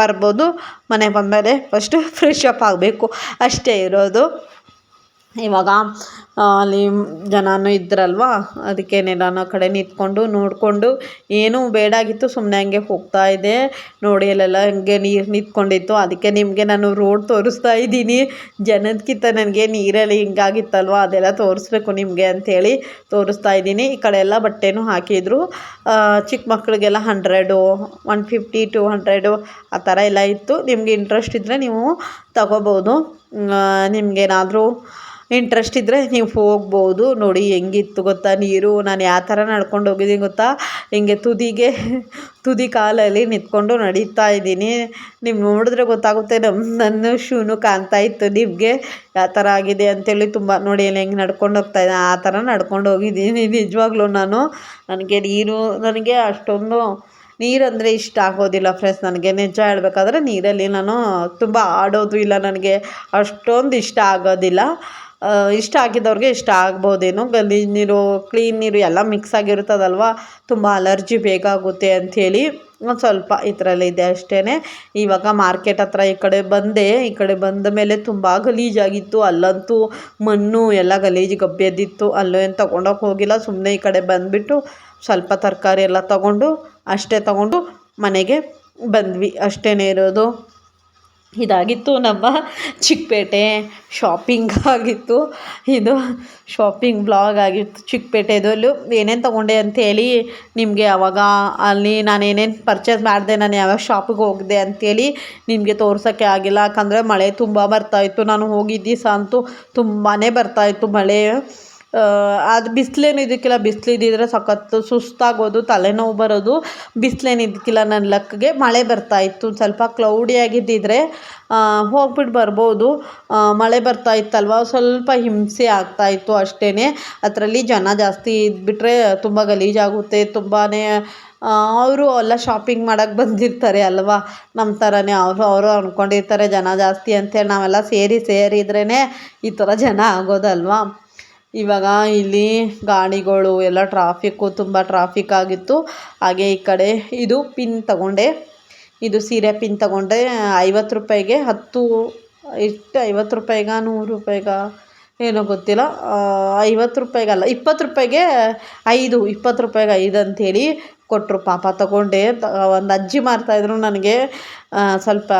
ಬರ್ಬೋದು. ಮನೆಗೆ ಬಂದಮೇಲೆ ಫಸ್ಟು ಫ್ರೆಶ್ ಅಪ್ ಆಗಬೇಕು. ಅಷ್ಟೇ ಇರೋದು. ಇವಾಗ ಅಲ್ಲಿ ಜನನೂ ಇದ್ರಲ್ವ? ಅದಕ್ಕೆ ಆ ಕಡೆ ನಿಂತ್ಕೊಂಡು ನೋಡಿಕೊಂಡು ಏನೂ ಬೇಡಾಗಿತ್ತು ಸುಮ್ಮನೆ ಹಂಗೆ ಹೋಗ್ತಾ ಇದೆ. ನೋಡಿ, ಅಲ್ಲೆಲ್ಲ ಹಂಗೆ ನೀರು ನಿಂತ್ಕೊಂಡಿತ್ತು. ಅದಕ್ಕೆ ನಿಮಗೆ ನಾನು ರೋಡ್ ತೋರಿಸ್ತಾ ಇದ್ದೀನಿ. ಜನದ್ಕಿಂತ ನನಗೆ ನೀರಲ್ಲಿ ಹಿಂಗಾಗಿತ್ತಲ್ವ? ಅದೆಲ್ಲ ತೋರಿಸ್ಬೇಕು ನಿಮಗೆ ಅಂಥೇಳಿ ತೋರಿಸ್ತಾ ಇದ್ದೀನಿ. ಈ ಕಡೆ ಎಲ್ಲ ಬಟ್ಟೆನೂ ಹಾಕಿದ್ರು. ಚಿಕ್ಕ ಮಕ್ಕಳಿಗೆಲ್ಲ hundred, one fifty two hundred ಆ ಥರ ಎಲ್ಲ ಇತ್ತು. ನಿಮಗೆ ಇಂಟ್ರೆಸ್ಟ್ ಇದ್ದರೆ ನೀವು ತಗೋಬೋದು. ನಿಮಗೇನಾದರೂ ಇಂಟ್ರೆಸ್ಟ್ ಇದ್ದರೆ ನೀವು ಹೋಗ್ಬೋದು. ನೋಡಿ ಹೆಂಗಿತ್ತು ಗೊತ್ತಾ? ನೀರು, ನಾನು ಯಾವ ಥರ ನಡ್ಕೊಂಡು ಹೋಗಿದ್ದೀನಿ ಗೊತ್ತಾ? ಹಿಂಗೆ ತುದಿಗೆ, ತುದಿ ಕಾಲಲ್ಲಿ ನಿಂತ್ಕೊಂಡು ನಡೀತಾ ಇದ್ದೀನಿ. ನೀವು ನೋಡಿದ್ರೆ ಗೊತ್ತಾಗುತ್ತೆ ನಮ್ಮ ನನ್ನ ಶೂನು ಕಾಣ್ತಾ ಇತ್ತು. ನಿಮಗೆ ಯಾವ ಥರ ಆಗಿದೆ ಅಂತೇಳಿ ತುಂಬ ನೋಡಿ ಅಲ್ಲಿ ಹೆಂಗೆ ನಡ್ಕೊಂಡು ಹೋಗ್ತಾ ಇದ್ದೆ ಆ ಥರ ನಡ್ಕೊಂಡು ಹೋಗಿದ್ದೀನಿ ನಿಜವಾಗ್ಲೂ ನಾನು. ನನಗೆ ನೀರು, ನನಗೆ ಅಷ್ಟೊಂದು ನೀರಂದರೆ ಇಷ್ಟ ಆಗೋದಿಲ್ಲ ಫ್ರೆಂಡ್ಸ್ ನನಗೆ ನಿಜ ಹೇಳಬೇಕಾದ್ರೆ ನೀರಲ್ಲಿ ನಾನು ತುಂಬ ಆಡೋದು ಇಲ್ಲ. ನನಗೆ ಅಷ್ಟೊಂದು ಇಷ್ಟ ಆಗೋದಿಲ್ಲ. ಇಷ್ಟ ಆಗಿದ್ದವ್ರಿಗೆ ಇಷ್ಟ ಆಗ್ಬೋದೇನೋ. ಗಲೀಜು ನೀರು ಕ್ಲೀನ್ ನೀರು ಎಲ್ಲ ಮಿಕ್ಸ್ ಆಗಿರ್ತದಲ್ವ? ತುಂಬ ಅಲರ್ಜಿ ಬೇಗ ಆಗುತ್ತೆ ಅಂಥೇಳಿ ಒಂದು ಸ್ವಲ್ಪ ಈ ಇದೆ ಅಷ್ಟೇ ಇವಾಗ ಮಾರ್ಕೆಟ್ ಹತ್ರ ಈ ಕಡೆ ಬಂದೆ. ಈ ಕಡೆ ಬಂದ ಮೇಲೆ ತುಂಬ ಗಲೀಜಾಗಿತ್ತು. ಅಲ್ಲಂತೂ ಮಣ್ಣು ಎಲ್ಲ ಗಲೀಜು ಗಬ್ಬೆದ್ದಿತ್ತು ಅಲ್ಲೂ ಏನು ತೊಗೊಂಡೋಗಿ ಹೋಗಿಲ್ಲ. ಸುಮ್ಮನೆ ಈ ಕಡೆ ಬಂದುಬಿಟ್ಟು ಸ್ವಲ್ಪ ತರಕಾರಿ ಎಲ್ಲ ತಗೊಂಡು, ಅಷ್ಟೇ ತಗೊಂಡು ಮನೆಗೆ ಬಂದ್ವಿ. ಅಷ್ಟೇ ಇರೋದು. ಇದಾಗಿತ್ತು ನಮ್ಮ ಚಿಕ್ಕಪೇಟೆ ಶಾಪಿಂಗ್ ಆಗಿತ್ತು. ಇದು ಶಾಪಿಂಗ್ ಬ್ಲಾಗ್ ಆಗಿತ್ತು ಚಿಕ್ಕಪೇಟೆದಲ್ಲೂ. ಏನೇನು ತೊಗೊಂಡೆ ಅಂಥೇಳಿ ನಿಮಗೆ ಅವಾಗ ಅಲ್ಲಿ ನಾನು ಏನೇನು ಪರ್ಚೇಸ್ ಮಾಡಿದೆ, ನಾನು ಯಾವಾಗ ಶಾಪಿಗೆ ಹೋಗಿದೆ ಅಂಥೇಳಿ ನಿಮಗೆ ತೋರ್ಸೋಕ್ಕೆ ಆಗಿಲ್ಲ. ಯಾಕಂದರೆ ಮಳೆ ತುಂಬ ಬರ್ತಾಯಿತ್ತು ನಾನು ಹೋಗಿದ್ದು ಅಂತೂ ತುಂಬಾ ಬರ್ತಾಯಿತ್ತು ಮಳೆ. ಅದು ಬಿಸಿಲೇನು ಇದಕ್ಕಿಲ್ಲ ಬಿಸ್ಲು ಇದ್ದಿದ್ರೆ ಸಖತ್ತು ಸುಸ್ತಾಗೋದು, ತಲೆನೋವು ಬರೋದು. ಬಿಸಿಲೇನು ಇದಕ್ಕಿಲ್ಲ ನನ್ನ ಲಕ್ಗೆ. ಮಳೆ ಬರ್ತಾಯಿತ್ತು ಸ್ವಲ್ಪ ಕ್ಲೌಡಿ ಆಗಿದ್ದಿದ್ರೆ ಹೋಗ್ಬಿಟ್ಟು ಬರ್ಬೋದು. ಮಳೆ ಬರ್ತಾ ಇತ್ತಲ್ವ? ಸ್ವಲ್ಪ ಹಿಂಸೆ ಆಗ್ತಾಯಿತ್ತು ಅಷ್ಟೇ ಅದರಲ್ಲಿ ಜನ ಜಾಸ್ತಿ ಇದ್ಬಿಟ್ರೆ ತುಂಬ ಗಲೀಜಾಗುತ್ತೆ. ತುಂಬಾ ಅವರು ಎಲ್ಲ ಶಾಪಿಂಗ್ ಮಾಡೋಕ್ಕೆ ಬಂದಿರ್ತಾರೆ ಅಲ್ವಾ? ನಮ್ಮ ಥರನೇ ಅವರು ಅವರು ಅಂದ್ಕೊಂಡಿರ್ತಾರೆ ಜನ ಜಾಸ್ತಿ ಅಂತೇಳಿ ನಾವೆಲ್ಲ ಸೇರಿ ಸೇರಿದ್ರೇ ಈ ಥರ ಜನ ಆಗೋದಲ್ವಾ? ಇವಾಗ ಇಲ್ಲಿ ಗಾಡಿಗಳು ಎಲ್ಲ ಟ್ರಾಫಿಕ್ಕು ತುಂಬ ಟ್ರಾಫಿಕ್ ಆಗಿತ್ತು. ಹಾಗೆ ಈ ಕಡೆ ಇದು ಪಿನ್ ತಗೊಂಡೆ. ಇದು ಸೀರೆ ಪಿನ್ ತಗೊಂಡೆ. ಐವತ್ತು ರೂಪಾಯಿಗೆ ಹತ್ತು ಎಷ್ಟು ಐವತ್ತು ರೂಪಾಯಿಗ, ನೂರು ರೂಪಾಯಿಗ, ಏನೋ ಗೊತ್ತಿಲ್ಲ. ಐವತ್ತು ರೂಪಾಯಿಗಲ್ಲ ಇಪ್ಪತ್ತು ರೂಪಾಯಿಗೆ ಐದು, ಇಪ್ಪತ್ತು ರೂಪಾಯಿಗೆ ಐದು ಅಂಥೇಳಿ ಕೊಟ್ಟರು ಪಾಪ ತಗೊಂಡೆ. ಒಂದು ಅಜ್ಜಿ ಮಾರ್ತಾಯಿದ್ರು ನನಗೆ ಸ್ವಲ್ಪ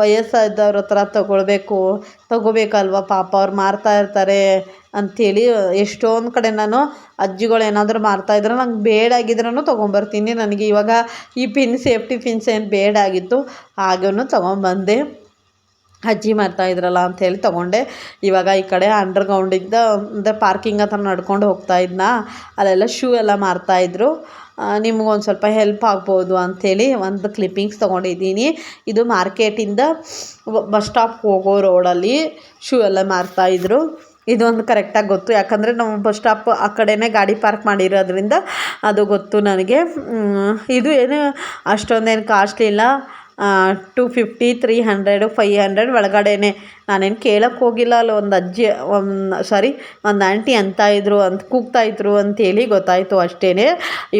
ವಯಸ್ಸಾದವ್ರ ಹತ್ರ ತಗೊಳ್ಬೇಕು, ತಗೋಬೇಕಲ್ವ ಪಾಪ ಅವ್ರು ಮಾರ್ತಾ ಇರ್ತಾರೆ. ಅಂಥೇಳಿ ಎಷ್ಟೊಂದು ಕಡೆ ನಾನು ಅಜ್ಜಿಗಳು ಏನಾದರೂ ಮಾರ್ತಾಯಿದ್ರೆ ನಂಗೆ ಬೇಡಾಗಿದ್ರೂ ತೊಗೊಂಬರ್ತೀನಿ. ನನಗೆ ಇವಾಗ ಈ ಪಿನ್ ಸೇಫ್ಟಿ ಪಿನ್ಸ್ ಏನು ಬೇಡಾಗಿತ್ತು ಹಾಗೂ ತೊಗೊಂಬಂದೆ. ಅಜ್ಜಿ ಮಾರ್ತಾ ಇದ್ರಲ್ಲ ಅಂಥೇಳಿ ತೊಗೊಂಡೆ. ಇವಾಗ ಈ ಕಡೆ ಅಂಡರ್ಗ್ರೌಂಡಿಂದ ಅಂದರೆ ಪಾರ್ಕಿಂಗ್ ಹತ್ರ ನಡ್ಕೊಂಡು ಹೋಗ್ತಾ ಇದ್ನ, ಅಲ್ಲೆಲ್ಲ ಶೂ ಎಲ್ಲ ಮಾರ್ತಾಯಿದ್ರು ನಿಮ್ಗೊಂದು ಸ್ವಲ್ಪ ಹೆಲ್ಪ್ ಆಗ್ಬೋದು ಅಂಥೇಳಿ ಒಂದು ಕ್ಲಿಪ್ಪಿಂಗ್ಸ್ ತೊಗೊಂಡಿದ್ದೀನಿ. ಇದು ಮಾರ್ಕೆಟಿಂದ ಬಸ್ ಸ್ಟಾಪ್ ಹೋಗೋ ರೋಡಲ್ಲಿ ಶೂ ಎಲ್ಲ ಮಾರ್ತಾಯಿದ್ರು ಇದೊಂದು ಕರೆಕ್ಟಾಗಿ ಗೊತ್ತು. ಯಾಕಂದರೆ ನಾವು ಬಸ್ ಸ್ಟಾಪ್ ಆ ಕಡೆನೇ ಗಾಡಿ ಪಾರ್ಕ್ ಮಾಡಿರೋದ್ರಿಂದ ಅದು ಗೊತ್ತು ನನಗೆ. ಇದು ಏನು, ಅಷ್ಟೊಂದೇನು ಕಾಸ್ಟ್ಲಿ ಇಲ್ಲ. Two fifty three hundred five hundred ಒಳಗಡೆನೆ. ನಾನೇನು ಕೇಳೋಕ್ಕೆ ಹೋಗಿಲ್ಲ ಅಲ್ಲಿ, ಒಂದು ಅಜ್ಜಿ, ಒಂದು ಸಾರಿ ಒಂದು ಆಂಟಿ ಅಂತ ಇದ್ರು, ಅಂತ ಕೂಗ್ತಾ ಇದ್ರು ಅಂತೇಳಿ ಗೊತ್ತಾಯಿತು ಅಷ್ಟೇ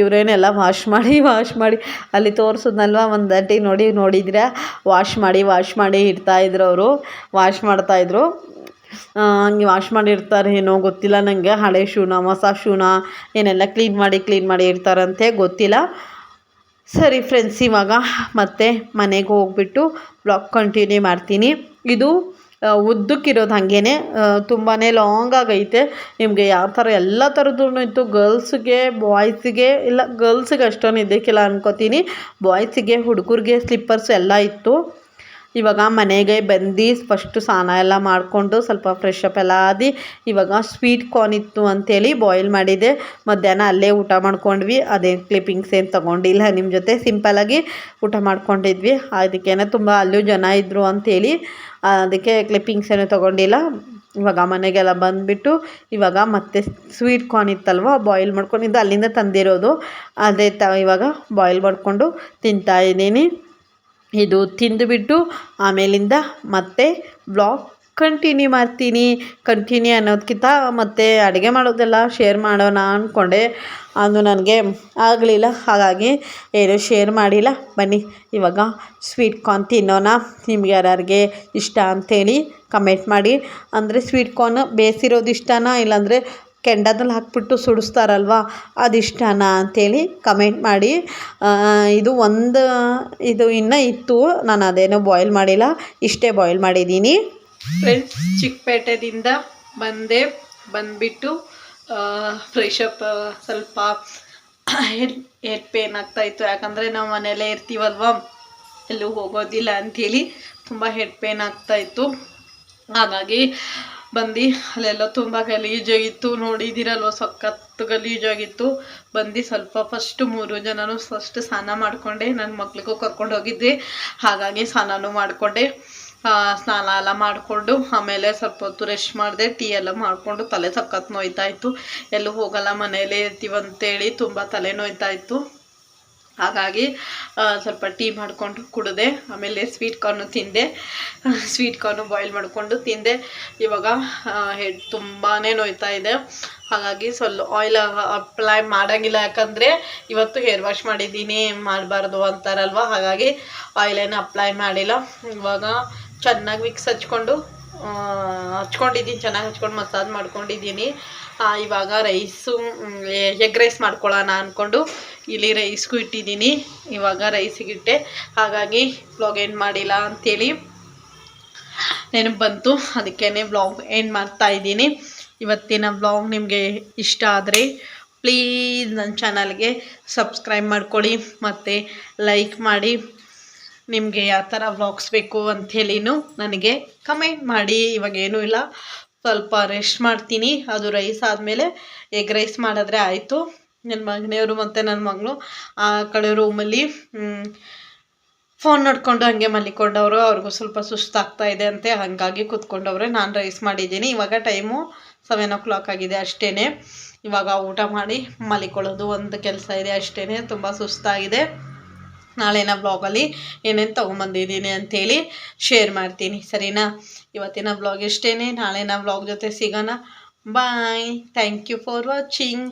ಇವರೇನೆಲ್ಲ ವಾಶ್ ಮಾಡಿ ವಾಶ್ ಮಾಡಿ, ಅಲ್ಲಿ ತೋರಿಸಿದ್ನಲ್ವ? ಒಂದು ಆಂಟಿ ನೋಡಿ, ನೋಡಿದ್ರೆ? ವಾಶ್ ಮಾಡಿ ವಾಶ್ ಮಾಡಿ ಇಡ್ತಾಯಿದ್ರು ಅವರು. ವಾಶ್ ಮಾಡ್ತಾಯಿದ್ರು ಹಂಗೆ ವಾಶ್ ಮಾಡಿರ್ತಾರೆ ಏನೋ ಗೊತ್ತಿಲ್ಲ ನನಗೆ ಹಳೆ ಶೂನ, ಹೊಸ ಶೂನ, ಏನೆಲ್ಲ ಕ್ಲೀನ್ ಮಾಡಿ ಕ್ಲೀನ್ ಮಾಡಿ ಇರ್ತಾರಂತೆ ಗೊತ್ತಿಲ್ಲ. ಸರಿ ಫ್ರೆಂಡ್ಸ್ ಇವಾಗ ಮತ್ತೆ ಮನೆಗೆ ಹೋಗ್ಬಿಟ್ಟು ಬ್ಲಾಗ್ ಕಂಟಿನ್ಯೂ ಮಾಡ್ತೀನಿ. ಇದು ಉದ್ದಕ್ಕಿರೋದು ಹಾಗೇ ತುಂಬಾ ಲಾಂಗ್ ಆಗೈತೆ. ನಿಮಗೆ ಯಾವ ಥರ ಎಲ್ಲ ಥರದ್ದು ಇತ್ತು. ಗರ್ಲ್ಸ್ಗೆ ಬಾಯ್ಸ್ಗೆ ಇಲ್ಲ ಗರ್ಲ್ಸ್ಗೆ ಅಷ್ಟೊಂದು ಇದಕ್ಕಿಲ್ಲ ಅನ್ಕೋತೀನಿ. ಬಾಯ್ಸಿಗೆ ಹುಡುಗರಿಗೆ ಸ್ಲಿಪ್ಪರ್ಸ್ ಎಲ್ಲ ಇತ್ತು. ಇವಾಗ ಮನೆಗೆ ಬಂದು ಫಸ್ಟು ಸ್ನಾನ ಎಲ್ಲ ಮಾಡಿಕೊಂಡು ಸ್ವಲ್ಪ ಫ್ರೆಶ್ ಅಪ್ ಎಲ್ಲ ಆದಿ, ಇವಾಗ ಸ್ವೀಟ್ ಕಾರ್ನ್ ಇತ್ತು ಅಂಥೇಳಿ ಬಾಯ್ಲ್ ಮಾಡಿದೆ. ಮಧ್ಯಾಹ್ನ ಅಲ್ಲೇ ಊಟ ಮಾಡ್ಕೊಂಡ್ವಿ. ಅದೇ ಕ್ಲಿಪ್ಪಿಂಗ್ಸ್ ಏನು ತೊಗೊಂಡಿಲ್ಲ ನಿಮ್ಮ ಜೊತೆ. ಸಿಂಪಲಾಗಿ ಊಟ ಮಾಡ್ಕೊಂಡಿದ್ವಿ. ಅದಕ್ಕೇನೆ ತುಂಬ ಅಲ್ಲೂ ಜನ ಇದ್ದರು ಅಂಥೇಳಿ ಅದಕ್ಕೆ ಕ್ಲಿಪ್ಪಿಂಗ್ಸ್ ಏನೂ ತೊಗೊಂಡಿಲ್ಲ. ಇವಾಗ ಮನೆಗೆಲ್ಲ ಬಂದುಬಿಟ್ಟು ಇವಾಗ ಮತ್ತೆ ಸ್ವೀಟ್ ಕಾರ್ನ್ ಇತ್ತಲ್ವ ಬಾಯ್ಲ್ ಮಾಡ್ಕೊಂಡಿದ್ದು ಅಲ್ಲಿಂದ ತಂದಿರೋದು. ಅದೇ ತ ಇವಾಗ ಬಾಯ್ಲ್ ಮಾಡಿಕೊಂಡು ತಿಂತಾ ಇದ್ದೀನಿ. ಇದು ತಿಂದುಬಿಟ್ಟು ಆಮೇಲಿಂದ ಮತ್ತೆ ಬ್ಲಾಗ್ ಕಂಟಿನ್ಯೂ ಮಾಡ್ತೀನಿ. ಕಂಟಿನ್ಯೂ ಅನ್ನೋದಕ್ಕಿಂತ ಮತ್ತೆ ಅಡುಗೆ ಮಾಡೋದೆಲ್ಲ ಶೇರ್ ಮಾಡೋಣ ಅಂದ್ಕೊಂಡೆ ಅದು ನನಗೆ ಆಗಲಿಲ್ಲ. ಹಾಗಾಗಿ ಏನು ಶೇರ್ ಮಾಡಿಲ್ಲ. ಬನ್ನಿ, ಇವಾಗ ಸ್ವೀಟ್ ಕಾರ್ನ್ ತಿನ್ನೋಣ. ನಿಮ್ಗೆ ಯಾರ್ಯಾರಿಗೆ ಇಷ್ಟ ಅಂತೇಳಿ ಕಮೆಂಟ್ ಮಾಡಿ. ಅಂದರೆ ಸ್ವೀಟ್ ಕಾರ್ನ್ ಬೇಯಿಸಿರೋದು ಇಷ್ಟನಾ? ಇಲ್ಲಾಂದರೆ ಕೆಂಡದಲ್ಲಿ ಹಾಕ್ಬಿಟ್ಟು ಸುಡಿಸ್ತಾರಲ್ವ? ಅದು ಇಷ್ಟನಾ ಅಂಥೇಳಿ ಕಮೆಂಟ್ ಮಾಡಿ ಇದು ಒಂದು, ಇದು ಇನ್ನೂ ಇತ್ತು. ನಾನು ಅದೇನೋ ಬಾಯ್ಲ್ ಮಾಡಿಲ್ಲ. ಇಷ್ಟೇ ಬಾಯ್ಲ್ ಮಾಡಿದ್ದೀನಿ ಫ್ರೆಂಡ್ಸ್ ಚಿಕ್ಕಪೇಟೆದಿಂದ ಬಂದೆ. ಬಂದುಬಿಟ್ಟು ಫ್ರೆಶ್ ಅಪ್ ಸ್ವಲ್ಪ ಹೆಡ್ ಹೆಡ್ ಪೇನ್ ಆಗ್ತಾಯಿತ್ತು ಯಾಕಂದರೆ ನಾವು ಮನೆಯಲ್ಲೇ ಇರ್ತೀವಲ್ವ? ಎಲ್ಲೂ ಹೋಗೋದಿಲ್ಲ ಅಂಥೇಳಿ ತುಂಬ ಹೆಡ್ ಪೇನ್ ಆಗ್ತಾಯಿತ್ತು ಹಾಗಾಗಿ ಬಂದು, ಅಲ್ಲೆಲ್ಲ ತುಂಬ ಗಲೀಜಾಗಿತ್ತು ನೋಡಿದ್ದೀರಲ್ವ ಸಖತ್ತು ಗಲೀಜಾಗಿತ್ತು ಬಂದು ಸ್ವಲ್ಪ ಫಸ್ಟು ಮೂರು ಜನನು ಫಸ್ಟ್ ಸ್ನಾನ ಮಾಡಿಕೊಂಡೆ. ನನ್ನ ಮಕ್ಳಿಗೂ ಕರ್ಕೊಂಡು ಹೋಗಿದ್ದೆ. ಹಾಗಾಗಿ ಸ್ನಾನನೂ ಮಾಡಿಕೊಂಡೆ. ಸ್ನಾನ ಎಲ್ಲ ಮಾಡಿಕೊಂಡು ಆಮೇಲೆ ಸ್ವಲ್ಪ ಹೊತ್ತು ರೆಸ್ಟ್ ಮಾಡಿದೆ. ಟೀ ಎಲ್ಲ ಮಾಡಿಕೊಂಡು ತಲೆ ಸಖತ್ ನೋಯ್ತಾ ಇತ್ತು. ಎಲ್ಲೂ ಹೋಗಲ್ಲ ಮನೆಯಲ್ಲೇ ಇರ್ತೀವಂತೇಳಿ ತುಂಬ ತಲೆ ನೋಯ್ತಾ ಇತ್ತು. ಹಾಗಾಗಿ ಸ್ವಲ್ಪ ಟೀ ಮಾಡಿಕೊಂಡು ಕುಡಿದೆ, ಆಮೇಲೆ ಸ್ವೀಟ್ ಕಾರ್ನು ತಿಂದೆ. ಸ್ವೀಟ್ ಕಾರ್ನು ಬಾಯ್ಲ್ ಮಾಡಿಕೊಂಡು ತಿಂದೆ. ಇವಾಗ ಹೆಡ್ ತುಂಬಾ ನೋಯ್ತಾ ಇದೆ. ಹಾಗಾಗಿ ಸ್ವಲ್ಪ ಆಯಿಲ್ ಅಪ್ಲೈ ಮಾಡೋಂಗಿಲ್ಲ. ಯಾಕಂದರೆ ಇವತ್ತು ಹೇರ್ ವಾಶ್ ಮಾಡಿದ್ದೀನಿ, ಮಾಡಬಾರ್ದು ಅಂತಾರಲ್ವ? ಹಾಗಾಗಿ ಆಯಿಲೇನು ಅಪ್ಲೈ ಮಾಡಿಲ್ಲ. ಇವಾಗ ಚೆನ್ನಾಗಿ ವಿಕ್ಸ್ ಹಚ್ಕೊಂಡು ಹಚ್ಕೊಂಡಿದ್ದೀನಿ. ಚೆನ್ನಾಗಿ ಹಚ್ಕೊಂಡು ಮಸಾಜ್ ಮಾಡ್ಕೊಂಡಿದ್ದೀನಿ. ಇವಾಗ ರೈಸು ಎಗ್ ರೈಸ್ ಮಾಡ್ಕೊಳ್ಳೋಣ ಅಂದ್ಕೊಂಡು ಇಲ್ಲಿ ರೈಸ್ಗೂ ಇಟ್ಟಿದ್ದೀನಿ. ಇವಾಗ ರೈಸಿಗಿಟ್ಟೆ. ಹಾಗಾಗಿ ಬ್ಲಾಗ್ ಏನು ಮಾಡಿಲ್ಲ ಅಂಥೇಳಿ ನೆನಪು ಬಂತು. ಅದಕ್ಕೇ ಬ್ಲಾಗ್ ಏನು ಮಾಡ್ತಾಯಿದ್ದೀನಿ ಇವತ್ತಿನ ಬ್ಲಾಗ್ ನಿಮಗೆ ಇಷ್ಟ ಆದರೆ ಪ್ಲೀಸ್ ನನ್ನ ಚಾನಲ್ಗೆ ಸಬ್ಸ್ಕ್ರೈಬ್ ಮಾಡ್ಕೊಳ್ಳಿ ಮತ್ತು ಲೈಕ್ ಮಾಡಿ. ನಿಮಗೆ ಯಾವ ಥರ ವ್ಲಾಗ್ಸ್ ಬೇಕು ಅಂಥೇಳಿನೂ ನನಗೆ ಕಮೆಂಟ್ ಮಾಡಿ. ಇವಾಗ ಏನೂ ಇಲ್ಲ. ಸ್ವಲ್ಪ ರೆಸ್ಟ್ ಮಾಡ್ತೀನಿ. ಅದು ರೈಸ್ ಆದಮೇಲೆ ಎಗ್ ರೈಸ್ ಮಾಡಿದ್ರೆ ಆಯಿತು. ನನ್ನ ಮಗನೆಯವರು ಮತ್ತು ನನ್ನ ಮಗಳು ಆ ಕಡೆ ರೂಮಲ್ಲಿ ಫೋನ್ ನೋಡಿಕೊಂಡು ಹಂಗೆ ಮಲಿಕೊಂಡವರು. ಅವ್ರಿಗೂ ಸ್ವಲ್ಪ ಸುಸ್ತಾಗ್ತಾ ಇದೆ ಅಂತೆ. ಹಾಗಾಗಿ ಕೂತ್ಕೊಂಡವ್ರೆ. ನಾನು ರೈಸ್ ಮಾಡಿದ್ದೀನಿ. ಇವಾಗ ಟೈಮು ಸೆವೆನ್ ಓ ಕ್ಲಾಕ್ ಆಗಿದೆ ಅಷ್ಟೇ ಇವಾಗ ಊಟ ಮಾಡಿ ಮಲಿಕೊಳ್ಳೋದು ಒಂದು ಕೆಲಸ ಇದೆ ಅಷ್ಟೇ ತುಂಬ ಸುಸ್ತಾಗಿದೆ. ನಾಳೆನ ಬ್ಲಾಗಲ್ಲಿ ಏನೇನು ತೊಗೊಂಬಂದಿದ್ದೀನಿ ಅಂಥೇಳಿ ಶೇರ್ ಮಾಡ್ತೀನಿ, ಸರಿನಾ? ಇವತ್ತಿನ ಬ್ಲಾಗ್ ಇಷ್ಟೇ ನಾಳೆನ ಬ್ಲಾಗ್ ಜೊತೆ ಸಿಗೋಣ. Bye thank you for watching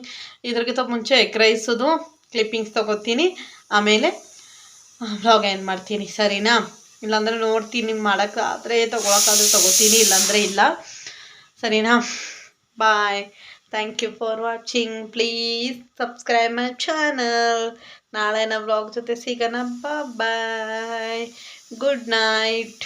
ಇದ್ರಿಗಿಂತ ಮುಂಚೆ ಎಗ್ ರೈಸದು ಕ್ಲಿಪ್ಪಿಂಗ್ಸ್ ತೊಗೋತೀನಿ. ಆಮೇಲೆ ಬ್ಲಾಗ್ ಏನು ಮಾಡ್ತೀನಿ, ಸರಿನಾ? ಇಲ್ಲಾಂದರೆ ನೋಡ್ತೀನಿ ಮಾಡೋಕ್ಕಾದರೆ, ತೊಗೊಳಕ್ಕಾದ್ರೆ ತೊಗೋತೀನಿ, ಇಲ್ಲಾಂದರೆ ಇಲ್ಲ. ಸರಿನಾ? Bye thank you for watching please subscribe my channel ನಾಳೆ ನಮ್ಮ ವ್ಲಾಗ್ ಜೊತೆ ಸಿಗೋಣ. Bye good night